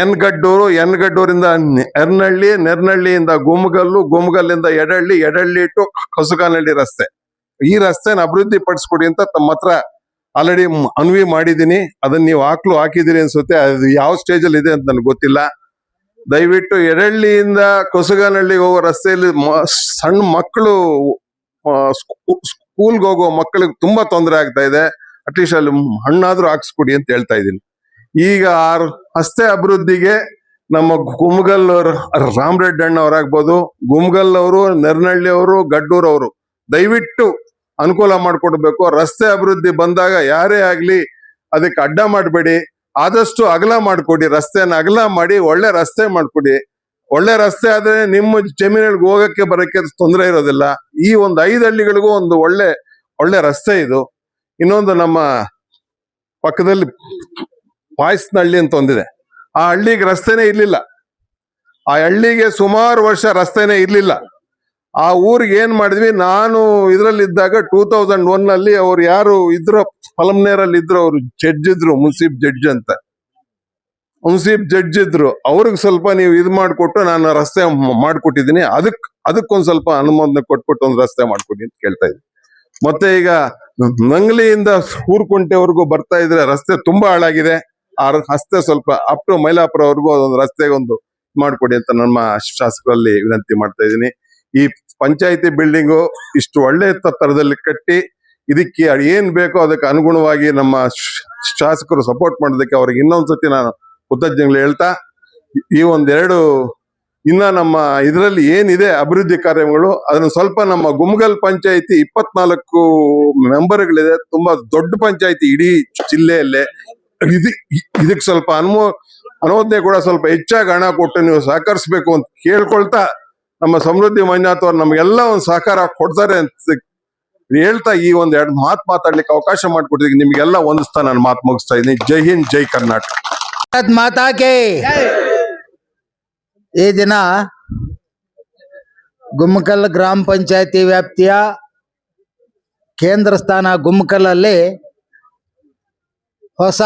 ಎನ್ಗಡ್ಡೂರು, ಎನ್ಗಡ್ಡೂರಿಂದ ನೆರ್ನಳ್ಳಿ ನೆರ್ನಳ್ಳಿಯಿಂದ ಗುಮ್ಮಗಲ್ಲು, ಗುಮ್ಮಗಲ್ಲಿಂದ ಎಡಳ್ಳಿ ಎಡಳ್ಳಿ ಟು ಕಸುಗಾನಹಳ್ಳಿ ರಸ್ತೆ. ಈ ರಸ್ತೆನ ಅಭಿವೃದ್ಧಿ ಪಡಿಸ್ಕೊಡಿ ಅಂತ ತಮ್ಮ ಹತ್ರ ಆಲ್ರೆಡಿ ಅನ್ವಿ ಮಾಡಿದ್ದೀನಿ ಅದನ್ನ ನೀವು ಹಾಕ್ಲು ಹಾಕಿದಿರಿ ಅನ್ಸುತ್ತೆ. ಅದು ಯಾವ ಸ್ಟೇಜ್ ಅಲ್ಲಿ ಇದೆ ಅಂತ ನನಗೆ ಗೊತ್ತಿಲ್ಲ. ದಯವಿಟ್ಟು ಎರಳ್ಳಿಯಿಂದ ಕೊಸಗನಹಳ್ಳಿಗೆ ಹೋಗೋ ರಸ್ತೆಯಲ್ಲಿ ಸಣ್ಣ ಮಕ್ಕಳು ಸ್ಕೂಲ್ಗೆ ಹೋಗೋ ಮಕ್ಕಳಿಗೆ ತುಂಬಾ ತೊಂದರೆ ಆಗ್ತಾ ಇದೆ. ಅಟ್ಲೀಸ್ಟ್ ಅಲ್ಲಿ ಹಣ್ಣಾದ್ರೂ ಹಾಕ್ಸ್ಕೊಡಿ ಅಂತ ಹೇಳ್ತಾ ಇದ್ದೀನಿ ಈಗ ಆ ರಸ್ತೆ ಅಭಿವೃದ್ಧಿಗೆ ನಮ್ಮ ಗುಮ್ಗಲ್ ರಾಮರೆಡ್ಡಿ ಅಣ್ಣ ಅವರಾಗ್ಬೋದು ಗುಮ್ಗಲ್ ಅವರು, ನೆರ್ನಳ್ಳಿ ಅವರು, ಗಡ್ಡೂರ್ ಅವರು, ದಯವಿಟ್ಟು ಅನುಕೂಲ ಮಾಡಿಕೊಡ್ಬೇಕು. ರಸ್ತೆ ಅಭಿವೃದ್ಧಿ ಬಂದಾಗ ಯಾರೇ ಆಗ್ಲಿ ಅದಕ್ಕೆ ಅಡ್ಡ ಮಾಡಬೇಡಿ. ಆದಷ್ಟು ಅಗಲ ಮಾಡಿಕೊಡಿ. ರಸ್ತೆನ ಅಗಲ ಮಾಡಿ ಒಳ್ಳೆ ರಸ್ತೆ ಮಾಡ್ಕೊಡಿ. ಒಳ್ಳೆ ರಸ್ತೆ ಆದ್ರೆ ನಿಮ್ಮ ಜಮೀನುಗಳಿಗೆ ಹೋಗಕ್ಕೆ ಬರಕ್ಕೆ ತೊಂದರೆ ಇರೋದಿಲ್ಲ. ಈ ಒಂದು ಐದು ಹಳ್ಳಿಗಳಿಗೂ ಒಂದು ಒಳ್ಳೆ ಒಳ್ಳೆ ರಸ್ತೆ ಇದು. ಇನ್ನೊಂದು ನಮ್ಮ ಪಕ್ಕದಲ್ಲಿ ಪಾಯಸ್ನಹಳ್ಳಿ ಅಂತ ಒಂದಿದೆ. ಆ ಹಳ್ಳಿಗೆ ರಸ್ತೆನೇ ಇರ್ಲಿಲ್ಲ. ಆ ಹಳ್ಳಿಗೆ ಸುಮಾರು ವರ್ಷ ರಸ್ತೆನೇ ಇರ್ಲಿಲ್ಲ. ಆ ಊರಿಗೆ ಏನ್ ಮಾಡಿದ್ವಿ? ನಾನು ಇದ್ರಲ್ಲಿದ್ದಾಗ ಟೂ ತೌಸಂಡ್ ಒನ್ ಅಲ್ಲಿ ಅವ್ರು ಯಾರು ಇದ್ರ ಫಲಮ್ನೇರಲ್ಲಿ ಇದ್ರು ಅವ್ರು ಜಡ್ಜ್ ಇದ್ರು ಮುನ್ಸಿಫ್ ಜಡ್ಜ್ ಅಂತ. ಮುನ್ಸಿಫ್ ಜಡ್ಜ್ ಇದ್ರು. ಅವ್ರಿಗೆ ಸ್ವಲ್ಪ ನೀವು ಇದು ಮಾಡಿಕೊಟ್ಟು ನಾನು ರಸ್ತೆ ಮಾಡ್ಕೊಟ್ಟಿದ್ದೀನಿ ಅದಕ್, ಅದಕ್ಕೊಂದ್ ಸ್ವಲ್ಪ ಅನುಮೋದನೆ ಕೊಟ್ಬಿಟ್ಟು ಒಂದು ರಸ್ತೆ ಮಾಡ್ಕೊಡಿ ಅಂತ ಕೇಳ್ತಾ ಇದ್ದೀನಿ ಮತ್ತೆ ಈಗ ನಂಗ್ಲಿಯಿಂದ ಊರ್ಕುಂಟೆವರೆಗೂ ಬರ್ತಾ ಇದ್ರೆ ರಸ್ತೆ ತುಂಬಾ ಹಾಳಾಗಿದೆ. ಆ ರಸ್ತೆ ಸ್ವಲ್ಪ ಅಪ್ ಟು ಮೈಲಾಪುರವರೆಗೂ ಒಂದು ರಸ್ತೆಗೆ ಒಂದು ಮಾಡ್ಕೊಡಿ ಅಂತ ನಮ್ಮ ಶಾಸಕರಲ್ಲಿ ವಿನಂತಿ ಮಾಡ್ತಾ ಇದ್ದೀನಿ. ಈ ಪಂಚಾಯತಿ ಬಿಲ್ಡಿಂಗು ಇಷ್ಟು ಒಳ್ಳೆ ತರದಲ್ಲಿ ಕಟ್ಟಿ ಇದಕ್ಕೆ ಏನ್ ಬೇಕೋ ಅದಕ್ಕೆ ಅನುಗುಣವಾಗಿ ನಮ್ಮ ಶಾಸಕರು ಸಪೋರ್ಟ್ ಮಾಡೋದಕ್ಕೆ ಅವ್ರಿಗೆ ಇನ್ನೊಂದ್ಸತಿ ನಾನು ಕೃತಜ್ಞಗಳು ಹೇಳ್ತಾ, ಈ- ಈ ಒಂದೆರಡು ಇನ್ನ ನಮ್ಮ ಇದರಲ್ಲಿ ಏನಿದೆ ಅಭಿವೃದ್ಧಿ ಕಾರ್ಯಗಳು, ಅದನ್ನು ಸ್ವಲ್ಪ ನಮ್ಮ ಗುಮ್ಗಲ್ ಪಂಚಾಯಿತಿ ಇಪ್ಪತ್ನಾಲ್ಕು ಮೆಂಬರ್ಗಳಿದೆ, ತುಂಬಾ ದೊಡ್ಡ ಪಂಚಾಯಿತಿ ಇಡೀ ಜಿಲ್ಲೆಯಲ್ಲೇ. ಇದು ಇದಕ್ಕೆ ಸ್ವಲ್ಪ ಅನುಮೋ ಅನುಮೋದನೆ ಕೂಡ ಸ್ವಲ್ಪ ಹೆಚ್ಚಾಗಿ ಹಣ ಕೊಟ್ಟು ನೀವು ಸಹಕರಿಸಬೇಕು ಅಂತ ಕೇಳ್ಕೊಳ್ತಾ ನಮ್ಮ ಸಮೃದ್ಧಿ ಮಂಜುನಾಥ್ ಅವ್ರು ನಮಗೆಲ್ಲ ಒಂದು ಸಹಕಾರ ಕೊಡ್ತಾರೆ ಅಂತ ಹೇಳ್ತಾ ಈ ಒಂದ್ ಎರಡು ಮಾತು ಮಾತಾಡ್ಲಿಕ್ಕೆ ಅವಕಾಶ ಮಾಡಿಕೊಟ್ಟಿದ್ದೀನಿ ನಿಮಗೆಲ್ಲ ಒಂದಿಸ್ತಾ ನಾನು ಮಾತು ಮುಗಿಸ್ತಾ ಇದ್ದೀನಿ. ಜೈ ಹಿಂದ್, ಜೈ ಕರ್ನಾಟಕ. ಮಾತಾಕೆ ಮಾತಾ ಈ ದಿನ ಗುಮ್ಮಕಲ್ ಗ್ರಾಮ ಪಂಚಾಯತಿ ವ್ಯಾಪ್ತಿಯ ಕೇಂದ್ರ ಸ್ಥಾನ ಗುಮ್ಮಕಲ್ಲಲ್ಲಿ ಹೊಸ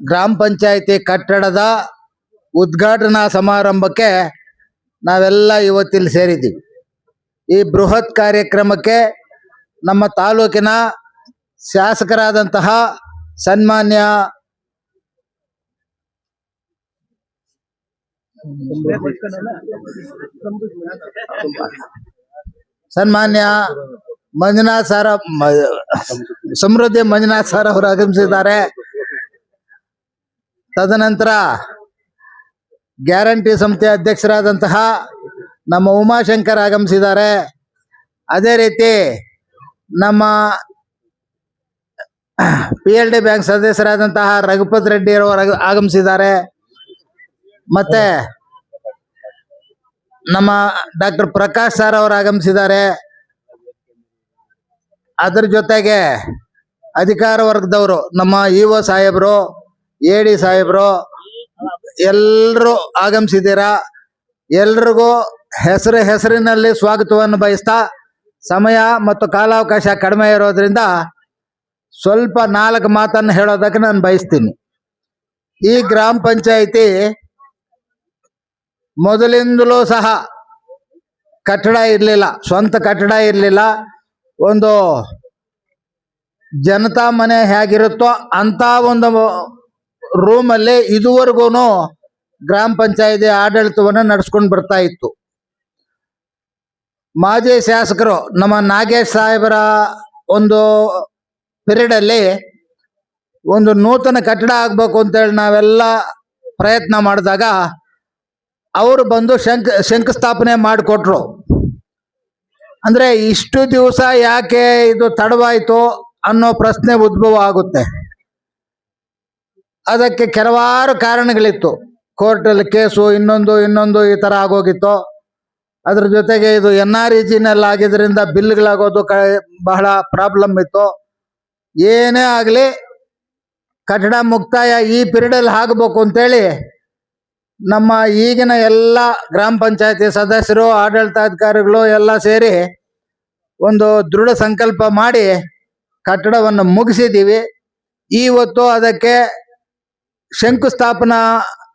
ಗ್ರಾಮ ಪಂಚಾಯತಿ ಕಟ್ಟಡದ ಉದ್ಘಾಟನಾ ಸಮಾರಂಭಕ್ಕೆ ನಾವೆಲ್ಲ ಇವತ್ತಿಲ್ಲಿ ಸೇರಿದ್ದೀವಿ. ಈ ಬೃಹತ್ ಕಾರ್ಯಕ್ರಮಕ್ಕೆ ನಮ್ಮ ತಾಲೂಕಿನ ಶಾಸಕರಾದಂತಹ ಸನ್ಮಾನ್ಯ ಸನ್ಮಾನ್ಯ ಮಂಜುನಾಥ್ ಸರ್ ಸಮೃದ್ಧಿ ಮಂಜುನಾಥ್ ಸರ್ ಅವರು ಆಗಮಿಸಿದ್ದಾರೆ. ತದನಂತರ ಗ್ಯಾರಂಟಿ ಸಂಸ್ಥೆ ಅಧ್ಯಕ್ಷರಾದಂತಹ ನಮ್ಮ ಉಮಾಶಂಕರ್ ಆಗಮಿಸಿದ್ದಾರೆ. ಅದೇ ರೀತಿ ನಮ್ಮ ಪಿ ಎಲ್ ಡಿ ಬ್ಯಾಂಕ್ ಸದಸ್ಯರಾದಂತಹ ರಘುಪತ್ ರೆಡ್ಡಿ ಅವರು ಆಗಮಿಸಿದ್ದಾರೆ. ಮತ್ತೆ ನಮ್ಮ ಡಾಕ್ಟರ್ ಪ್ರಕಾಶ್ ಸರ್ ಅವರು ಆಗಮಿಸಿದ್ದಾರೆ. ಅದ್ರ ಜೊತೆಗೆ ಅಧಿಕಾರ ವರ್ಗದವರು ನಮ್ಮ ಇ ಸಾಹೇಬರು, ಎ ಡಿ ಸಾಹೇಬರು ಎಲ್ಲರೂ ಆಗಮಿಸಿದ್ದೀರಾ? ಎಲ್ರಿಗೂ ಹೆಸರು ಹೆಸರಿನಲ್ಲಿ ಸ್ವಾಗತವನ್ನು ಬಯಸ್ತಾ ಸಮಯ ಮತ್ತು ಕಾಲಾವಕಾಶ ಕಡಿಮೆ ಇರೋದ್ರಿಂದ ಸ್ವಲ್ಪ ನಾಲ್ಕು ಮಾತನ್ನು ಹೇಳೋದಕ್ಕೆ ನಾನು ಬಯಸ್ತೀನಿ. ಈ ಗ್ರಾಮ ಪಂಚಾಯಿತಿ ಮೊದಲಿಂದಲೂ ಸಹ ಕಟ್ಟಡ ಇರಲಿಲ್ಲ, ಸ್ವಂತ ಕಟ್ಟಡ ಇರಲಿಲ್ಲ. ಒಂದು ಜನತಾ ಮನೆ ಹೇಗಿರುತ್ತೋ ಅಂತ ಒಂದು ರೂಮಲ್ಲಿ ಇದುವರೆಗೂ ಗ್ರಾಮ ಪಂಚಾಯತಿ ಆಡಳಿತವನ್ನು ನಡೆಸ್ಕೊಂಡು ಬರ್ತಾ ಇತ್ತು. ಮಾಜಿ ಶಾಸಕರು ನಮ್ಮ ನಾಗೇಶ್ ಸಾಹೇಬರ ಒಂದು ಪಿರಿಯಡ್ ಅಲ್ಲಿ ಒಂದು ನೂತನ ಕಟ್ಟಡ ಆಗ್ಬೇಕು ಅಂತೇಳಿ ನಾವೆಲ್ಲ ಪ್ರಯತ್ನ ಮಾಡಿದಾಗ ಅವರು ಬಂದು ಶಂಕ್, ಶಂಕುಸ್ಥಾಪನೆ ಮಾಡಿಕೊಟ್ರು. ಅಂದ್ರೆ ಇಷ್ಟು ದಿವಸ ಯಾಕೆ ಇದು ತಡವಾಯ್ತು ಅನ್ನೋ ಪ್ರಶ್ನೆ ಉದ್ಭವ ಆಗುತ್ತೆ. ಅದಕ್ಕೆ ಕೆಲವಾರು ಕಾರಣಗಳಿತ್ತು. ಕೋರ್ಟಲ್ಲಿ ಕೇಸು ಇನ್ನೊಂದು ಇನ್ನೊಂದು ಈ ತರ ಆಗೋಗಿತ್ತು. ಅದ್ರ ಜೊತೆಗೆ ಇದು ಎನ್ ಆರ್ ಇಜಿನಲ್ಲಿ ಆಗಿದ್ರಿಂದ ಬಿಲ್ಗಳಾಗೋದು ಕ ಬಹಳ ಪ್ರಾಬ್ಲಮ್ ಇತ್ತು. ಏನೇ ಆಗಲಿ ಕಟ್ಟಡ ಮುಕ್ತಾಯ ಈ ಪೀರಿಯಡಲ್ಲಿ ಆಗಬೇಕು ಅಂತೇಳಿ ನಮ್ಮ ಈಗಿನ ಎಲ್ಲ ಗ್ರಾಮ ಪಂಚಾಯತಿ ಸದಸ್ಯರು, ಆಡಳಿತಾಧಿಕಾರಿಗಳು ಎಲ್ಲ ಸೇರಿ ಒಂದು ದೃಢ ಸಂಕಲ್ಪ ಮಾಡಿ ಕಟ್ಟಡವನ್ನು ಮುಗಿಸಿದ್ದೀವಿ. ಇವತ್ತು ಅದಕ್ಕೆ ಶಂಕುಸ್ಥಾಪನಾ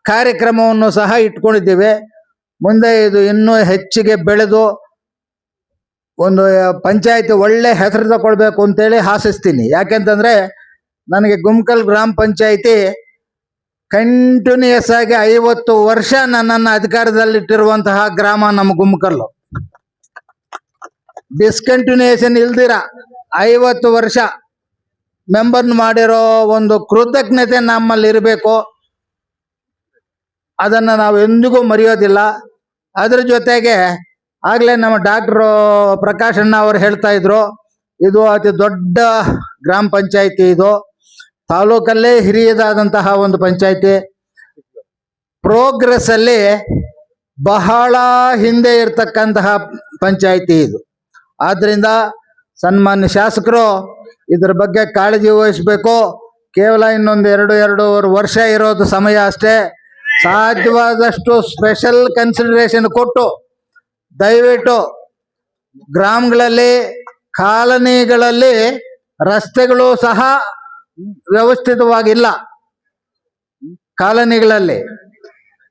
ಕಾರ್ಯಕ್ರಮವನ್ನು ಸಹ ಇಟ್ಕೊಂಡಿದ್ದೇವೆ. ಮುಂದೆ ಇದು ಇನ್ನೂ ಹೆಚ್ಚಿಗೆ ಬೆಳೆದು ಒಂದು ಪಂಚಾಯಿತಿ ಒಳ್ಳೆ ಹೆಸರು ತಗೊಳ್ಬೇಕು ಅಂತೇಳಿ ಆಶಿಸ್ತೀನಿ. ಯಾಕೆಂತಂದ್ರೆ ನನಗೆ ಗುಮ್ಕಲ್ ಗ್ರಾಮ ಪಂಚಾಯಿತಿ ಕಂಟಿನ್ಯೂಸ್ ಆಗಿ ಐವತ್ತು ವರ್ಷ ನನ್ನನ್ನು ಅಧಿಕಾರದಲ್ಲಿಟ್ಟಿರುವಂತಹ ಗ್ರಾಮ ನಮ್ಮ ಗುಮ್ಕಲ್ಲು ಡಿಸ್ಕಂಟಿನ್ಯೂಯೇಷನ್ ಇಲ್ದಿರ ಐವತ್ತು ವರ್ಷ. ಮೆಂಬರ್ ಮಾಡಿರೋ ಒಂದು ಕೃತಜ್ಞತೆ ನಮ್ಮಲ್ಲಿ ಇರಬೇಕು. ಅದನ್ನು ನಾವು ಎಂದಿಗೂ ಮರೆಯೋದಿಲ್ಲ. ಅದ್ರ ಜೊತೆಗೆ ಆಗಲೇ ನಮ್ಮ ಡಾಕ್ಟ್ರು ಪ್ರಕಾಶ್ ಅಣ್ಣ ಅವರು ಹೇಳ್ತಾ ಇದ್ರು, ಇದು ಅತಿ ದೊಡ್ಡ ಗ್ರಾಮ ಪಂಚಾಯಿತಿ ಇದು. ತಾಲೂಕಲ್ಲೇ ಹಿರಿಯದಾದಂತಹ ಒಂದು ಪಂಚಾಯಿತಿ. ಪ್ರೋಗ್ರೆಸ್ ಅಲ್ಲಿ ಬಹಳ ಹಿಂದೆ ಇರ್ತಕ್ಕಂತಹ ಪಂಚಾಯಿತಿ ಇದು. ಆದ್ರಿಂದ ಸನ್ಮಾನ್ಯ ಶಾಸಕರು ಇದ್ರ ಬಗ್ಗೆ ಕಾಳಜಿ ವಹಿಸ್ಬೇಕು. ಕೇವಲ ಇನ್ನೊಂದು ಎರಡು, ಎರಡೂವರೆ ವರ್ಷ ಇರೋದು ಸಮಯ ಅಷ್ಟೇ. ಸಾಧ್ಯವಾದಷ್ಟು ಸ್ಪೆಷಲ್ ಕನ್ಸಿಡರೇಷನ್ ಕೊಟ್ಟು, ದಯವಿಟ್ಟು ಗ್ರಾಮಗಳಲ್ಲಿ, ಕಾಲನಿಗಳಲ್ಲಿ ರಸ್ತೆಗಳು ಸಹ ವ್ಯವಸ್ಥಿತವಾಗಿಲ್ಲ. ಕಾಲನಿಗಳಲ್ಲಿ.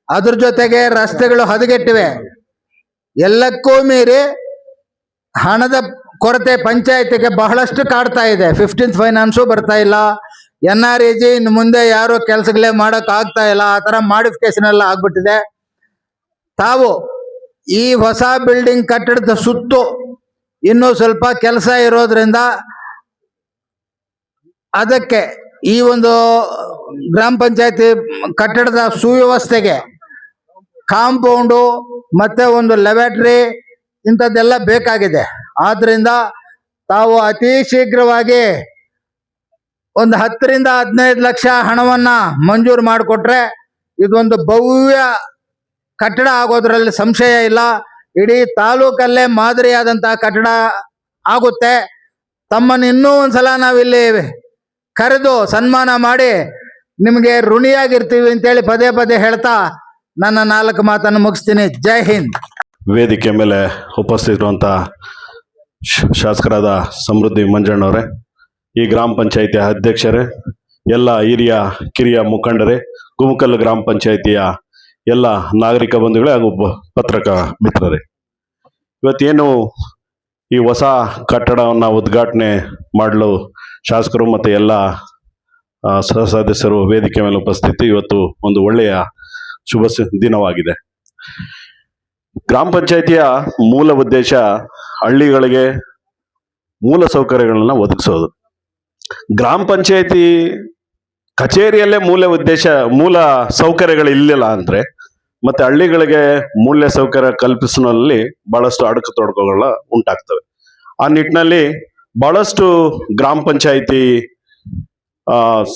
ಅದ್ರ ಜೊತೆಗೆ ರಸ್ತೆಗಳು ಹದಗೆಟ್ಟಿವೆ. ಎಲ್ಲಕ್ಕೂ ಮೀರಿ ಹಣದ ಕೊರತೆ ಪಂಚಾಯತಿಗೆ ಬಹಳಷ್ಟು ಕಾಡ್ತಾ ಇದೆ. ಫಿಫ್ಟೀನ್ ಫೈನಾನ್ಸು ಬರ್ತಾ ಇಲ್ಲ. ಎನ್ ಆರ್ ಇ ಜಿ ಮುಂದೆ ಯಾರು ಕೆಲಸಗಳೇ ಮಾಡಕ್ ಆಗ್ತಾ ಇಲ್ಲ. ಆ ತರ ಮಾಡಿಫಿಕೇಶನ್ ಎಲ್ಲ ಆಗ್ಬಿಟ್ಟಿದೆ. ತಾವು ಈ ಹೊಸ ಬಿಲ್ಡಿಂಗ್ ಕಟ್ಟಡದ ಸುತ್ತು ಇನ್ನೂ ಸ್ವಲ್ಪ ಕೆಲಸ ಇರೋದ್ರಿಂದ ಅದಕ್ಕೆ ಈ ಒಂದು ಗ್ರಾಮ ಪಂಚಾಯತಿ ಕಟ್ಟಡದ ಸುವ್ಯವಸ್ಥೆಗೆ ಕಾಂಪೌಂಡು ಮತ್ತೆ ಒಂದು ಲೆಬಾರ್ಟರಿ ಇಂಥದ್ದೆಲ್ಲ ಬೇಕಾಗಿದೆ. ಆದ್ರಿಂದ ತಾವು ಅತಿ ಶೀಘ್ರವಾಗಿ ಒಂದು ಹತ್ತರಿಂದ ಹದಿನೈದು ಲಕ್ಷ ಹಣವನ್ನ ಮಂಜೂರು ಮಾಡಿಕೊಟ್ರೆ ಇದೊಂದು ಭವ್ಯ ಕಟ್ಟಡ ಆಗೋದ್ರಲ್ಲಿ ಸಂಶಯ ಇಲ್ಲ. ಇಡೀ ತಾಲೂಕಲ್ಲೇ ಮಾದರಿಯಾದಂತಹ ಕಟ್ಟಡ ಆಗುತ್ತೆ. ತಮ್ಮನ್ನು ಇನ್ನೂ ಒಂದ್ಸಲ ನಾವಿಲ್ಲಿ ಕರೆದು ಸನ್ಮಾನ ಮಾಡಿ ನಿಮಗೆ ಋಣಿಯಾಗಿರ್ತೀವಿ ಅಂತೇಳಿ ಪದೇ ಪದೇ ಹೇಳ್ತಾ ನನ್ನ ನಾಲ್ಕು ಮಾತನ್ನು ಮುಗಿಸ್ತೀನಿ. ಜೈ ಹಿಂದ್. ವೇದಿಕೆ ಮೇಲೆ ಉಪಸ್ಥಿತಿರುವಂಥ ಶಾಸಕರಾದ ಸಮೃದ್ಧಿ ಮಂಜಣ್ಣವರೇ ಈ ಗ್ರಾಮ ಪಂಚಾಯಿತಿಯ ಅಧ್ಯಕ್ಷರೇ, ಎಲ್ಲ ಹಿರಿಯ, ಕಿರಿಯ ಮುಖಂಡರೇ ಗುಮಕಲ್ ಗ್ರಾಮ ಪಂಚಾಯಿತಿಯ ಎಲ್ಲ ನಾಗರಿಕ ಬಂಧುಗಳೇ ಹಾಗೂ ಪತ್ರಕ ಮಿತ್ರರೇ. ಇವತ್ತೇನು ಈ ಹೊಸ ಕಟ್ಟಡವನ್ನು ಉದ್ಘಾಟನೆ ಮಾಡಲು ಶಾಸಕರು ಮತ್ತು ಎಲ್ಲ ಸಹ ಸದಸ್ಯರು ವೇದಿಕೆ ಮೇಲೆ ಉಪಸ್ಥಿತಿ ಇವತ್ತು ಒಂದು ಒಳ್ಳೆಯ ಶುಭ ದಿನವಾಗಿದೆ. ಗ್ರಾಮ ಪಂಚಾಯಿತಿಯ ಮೂಲ ಉದ್ದೇಶ ಹಳ್ಳಿಗಳಿಗೆ ಮೂಲ ಸೌಕರ್ಯಗಳನ್ನ ಒದಗಿಸೋದು. ಗ್ರಾಮ ಪಂಚಾಯಿತಿ ಕಚೇರಿಯಲ್ಲೇ ಮೂಲ ಉದ್ದೇಶ, ಮೂಲ ಸೌಕರ್ಯಗಳು ಇಲ್ಲಿಲ್ಲ ಅಂದ್ರೆ ಮತ್ತೆ ಹಳ್ಳಿಗಳಿಗೆ ಮೂಲ ಸೌಕರ್ಯ ಕಲ್ಪಿಸುವಲ್ಲಿ ಬಹಳಷ್ಟು ಅಡಕು ತೊಡಕುಗಳ ಉಂಟಾಗ್ತವೆ. ಆ ನಿಟ್ಟಿನಲ್ಲಿ ಬಹಳಷ್ಟು ಗ್ರಾಮ ಪಂಚಾಯಿತಿ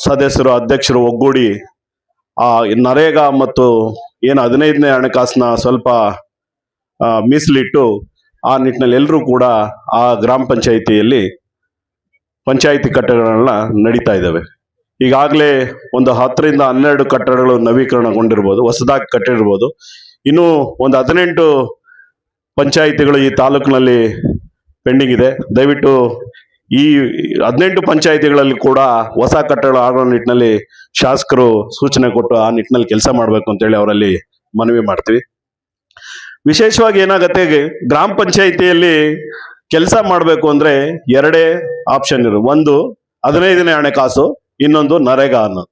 ಸದಸ್ಯರು, ಅಧ್ಯಕ್ಷರು ಒಗ್ಗೂಡಿ, ಆ, ನರೇಗಾ ಮತ್ತು ಏನು ಹದಿನೈದನೇ ಹಣಕಾಸಿನ ಸ್ವಲ್ಪ ಮೀಸಲಿಟ್ಟು ಆ ನಿಟ್ಟಿನಲ್ಲಿ ಎಲ್ಲರೂ ಕೂಡ ಆ ಗ್ರಾಮ ಪಂಚಾಯಿತಿಯಲ್ಲಿ ಪಂಚಾಯಿತಿ ಕಟ್ಟಡಗಳನ್ನ ನಡೀತಾ ಇದ್ದಾವೆ. ಈಗಾಗಲೇ ಒಂದು ಹತ್ತರಿಂದ ಹನ್ನೆರಡು ಕಟ್ಟಡಗಳು ನವೀಕರಣಗೊಂಡಿರ್ಬೋದು, ಹೊಸದಾಗಿ ಕಟ್ಟಿರ್ಬೋದು. ಇನ್ನು ಒಂದು ಹದಿನೆಂಟು ಪಂಚಾಯಿತಿಗಳು ಈ ತಾಲೂಕಿನಲ್ಲಿ ಪೆಂಡಿಂಗ್ ಇದೆ. ದಯವಿಟ್ಟು ಈ ಹದಿನೆಂಟು ಪಂಚಾಯಿತಿಗಳಲ್ಲಿ ಕೂಡ ಹೊಸ ಕಟ್ಟಡ ಆಗೋ ನಿಟ್ಟಿನಲ್ಲಿ ಶಾಸಕರು ಸೂಚನೆ ಕೊಟ್ಟು ಆ ನಿಟ್ಟಿನಲ್ಲಿ ಕೆಲಸ ಮಾಡಬೇಕು ಅಂತೇಳಿ ಅವರಲ್ಲಿ ಮನವಿ ಮಾಡ್ತೀವಿ. ವಿಶೇಷವಾಗಿ ಏನಾಗತ್ತೆ ಗ್ರಾಮ ಪಂಚಾಯಿತಿಯಲ್ಲಿ ಕೆಲಸ ಮಾಡಬೇಕು ಅಂದ್ರೆ ಎರಡೇ ಆಪ್ಷನ್ ಇರು. ಒಂದು ಹದಿನೈದನೇ ಹಣಕಾಸು ಇನ್ನೊಂದು ನರೇಗಾ ಅನ್ನೋದು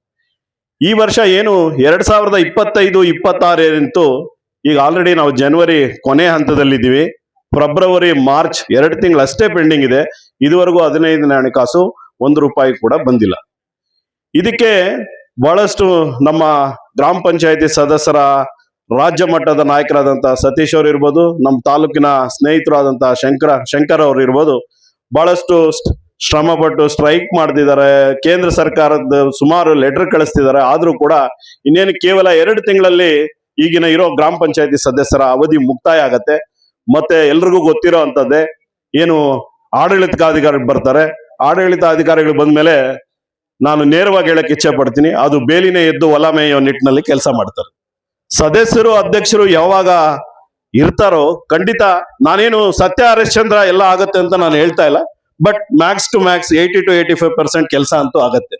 ಈ ವರ್ಷ ಏನು ಎರಡ್ ಸಾವಿರದ ಇಪ್ಪತ್ತೈದು, ಇಪ್ಪತ್ತಾರರಿಂತು ಈಗ ಆಲ್ರೆಡಿ ನಾವು ಜನವರಿ ಕೊನೆ ಹಂತದಲ್ಲಿದ್ದೀವಿ. ಫೆಬ್ರವರಿ ಮಾರ್ಚ್ ಎರಡು ತಿಂಗಳು ಅಷ್ಟೇ ಪೆಂಡಿಂಗ್ ಇದೆ. ಇದುವರೆಗೂ ಹದಿನೈದನೇ ಹಣಕಾಸು ಒಂದು ರೂಪಾಯಿ ಕೂಡ ಬಂದಿಲ್ಲ. ಇದಕ್ಕೆ ಬಹಳಷ್ಟು ನಮ್ಮ ಗ್ರಾಮ ಪಂಚಾಯತಿ ಸದಸ್ಯರ ರಾಜ್ಯ ಮಟ್ಟದ ನಾಯಕರಾದಂತಹ ಸತೀಶ್ ಅವರು ಇರ್ಬೋದು, ನಮ್ಮ ತಾಲೂಕಿನ ಸ್ನೇಹಿತರಾದಂತಹ ಶಂಕರ, ಶಂಕರ್ ಅವರು ಇರ್ಬೋದು, ಬಹಳಷ್ಟು ಶ್ರಮ ಪಟ್ಟು ಸ್ಟ್ರೈಕ್ ಮಾಡ್ತಿದ್ದಾರೆ. ಕೇಂದ್ರ ಸರ್ಕಾರದ ಸುಮಾರು ಲೆಟರ್ ಕಳಿಸ್ತಿದ್ದಾರೆ. ಆದ್ರೂ ಕೂಡ ಇನ್ನೇನು ಕೇವಲ ಎರಡು ತಿಂಗಳಲ್ಲಿ ಈಗಿನ ಇರೋ ಗ್ರಾಮ ಪಂಚಾಯತಿ ಸದಸ್ಯರ ಅವಧಿ ಮುಕ್ತಾಯ ಆಗತ್ತೆ. ಮತ್ತೆ ಎಲ್ರಿಗೂ ಗೊತ್ತಿರೋ ಅಂತದ್ದೇ ಏನು ಆಡಳಿತಾಧಿಕಾರಿ ಬರ್ತಾರೆ. ಆಡಳಿತಾಧಿಕಾರಿಗಳು ಬಂದ್ಮೇಲೆ ನಾನು ನೇರವಾಗಿ ಹೇಳಕ್ ಇಚ್ಛೆ ಪಡ್ತೀನಿ. ಅದು ಬೇಲಿನೇ ಎದ್ದು ಮೇಯೋ ನಿಟ್ಟಿನಲ್ಲಿ ಕೆಲಸ ಮಾಡ್ತಾರೆ. ಸದಸ್ಯರು, ಅಧ್ಯಕ್ಷರು ಯಾವಾಗ ಇರ್ತಾರೋ ಖಂಡಿತ ನಾನೇನು ಸತ್ಯ ಹರಿಶ್ಚಂದ್ರ ಎಲ್ಲ ಆಗತ್ತೆ ಅಂತ ನಾನು ಹೇಳ್ತಾ ಇಲ್ಲ. But max to max eighty to eighty five percent ಕೆಲಸ ಅಂತೂ ಆಗತ್ತೆ.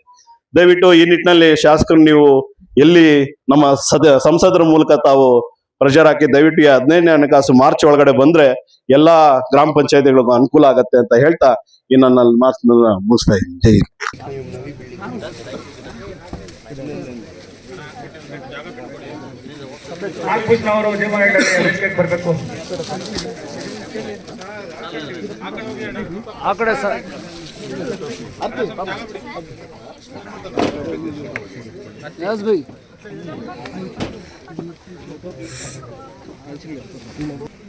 ದಯವಿಟ್ಟು ಈ ನಿಟ್ಟಿನಲ್ಲಿ ಶಾಸಕರು ನೀವು ಎಲ್ಲಿ ನಮ್ಮ ಸದ, ಸಂಸದರ ಮೂಲಕ ತಾವು ಪ್ರೆಷರ್ ಹಾಕಿ ದಯವಿಟ್ಟು ಈ ಹದಿನೈದನೇ ಹಣಕಾಸು ಮಾರ್ಚ್ ಒಳಗಡೆ ಬಂದ್ರೆ ಎಲ್ಲಾ ಗ್ರಾಮ ಪಂಚಾಯತಿಗಳಿಗೂ ಅನುಕೂಲ ಆಗತ್ತೆ ಅಂತ ಹೇಳ್ತಾ ಈ ನನ್ನ ಮಾತನ್ನ ಮುಗಿಸ್ತಾ ಇದ್ದೀನಿ. ಜೈ ಹಿಂದ್. ನಾಗಭೂಷಣ ಅವರು ಕಡೆ ಸರ್. ಬರಬೇಕು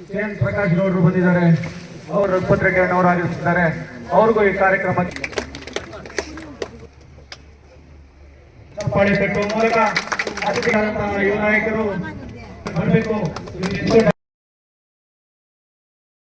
ಕೆ ಎನ್ ಪ್ರಕಾಶ್ ಗೌಡರು ಬಂದಿದ್ದಾರೆ. ಅವರು ಪತ್ರಿಕೆಯನ್ನು ಅವರು ಆಗಿರ್ತಿದ್ದಾರೆ ಅವ್ರಿಗೂ ಈ ಕಾರ್ಯಕ್ರಮಕ್ಕೆ ಚಪ್ಪಾಳೆ ಮೂಲಕ ಅತಿಥಿಗಳಂತಹ ಯುವ ನಾಯಕರು ಬರಬೇಕು.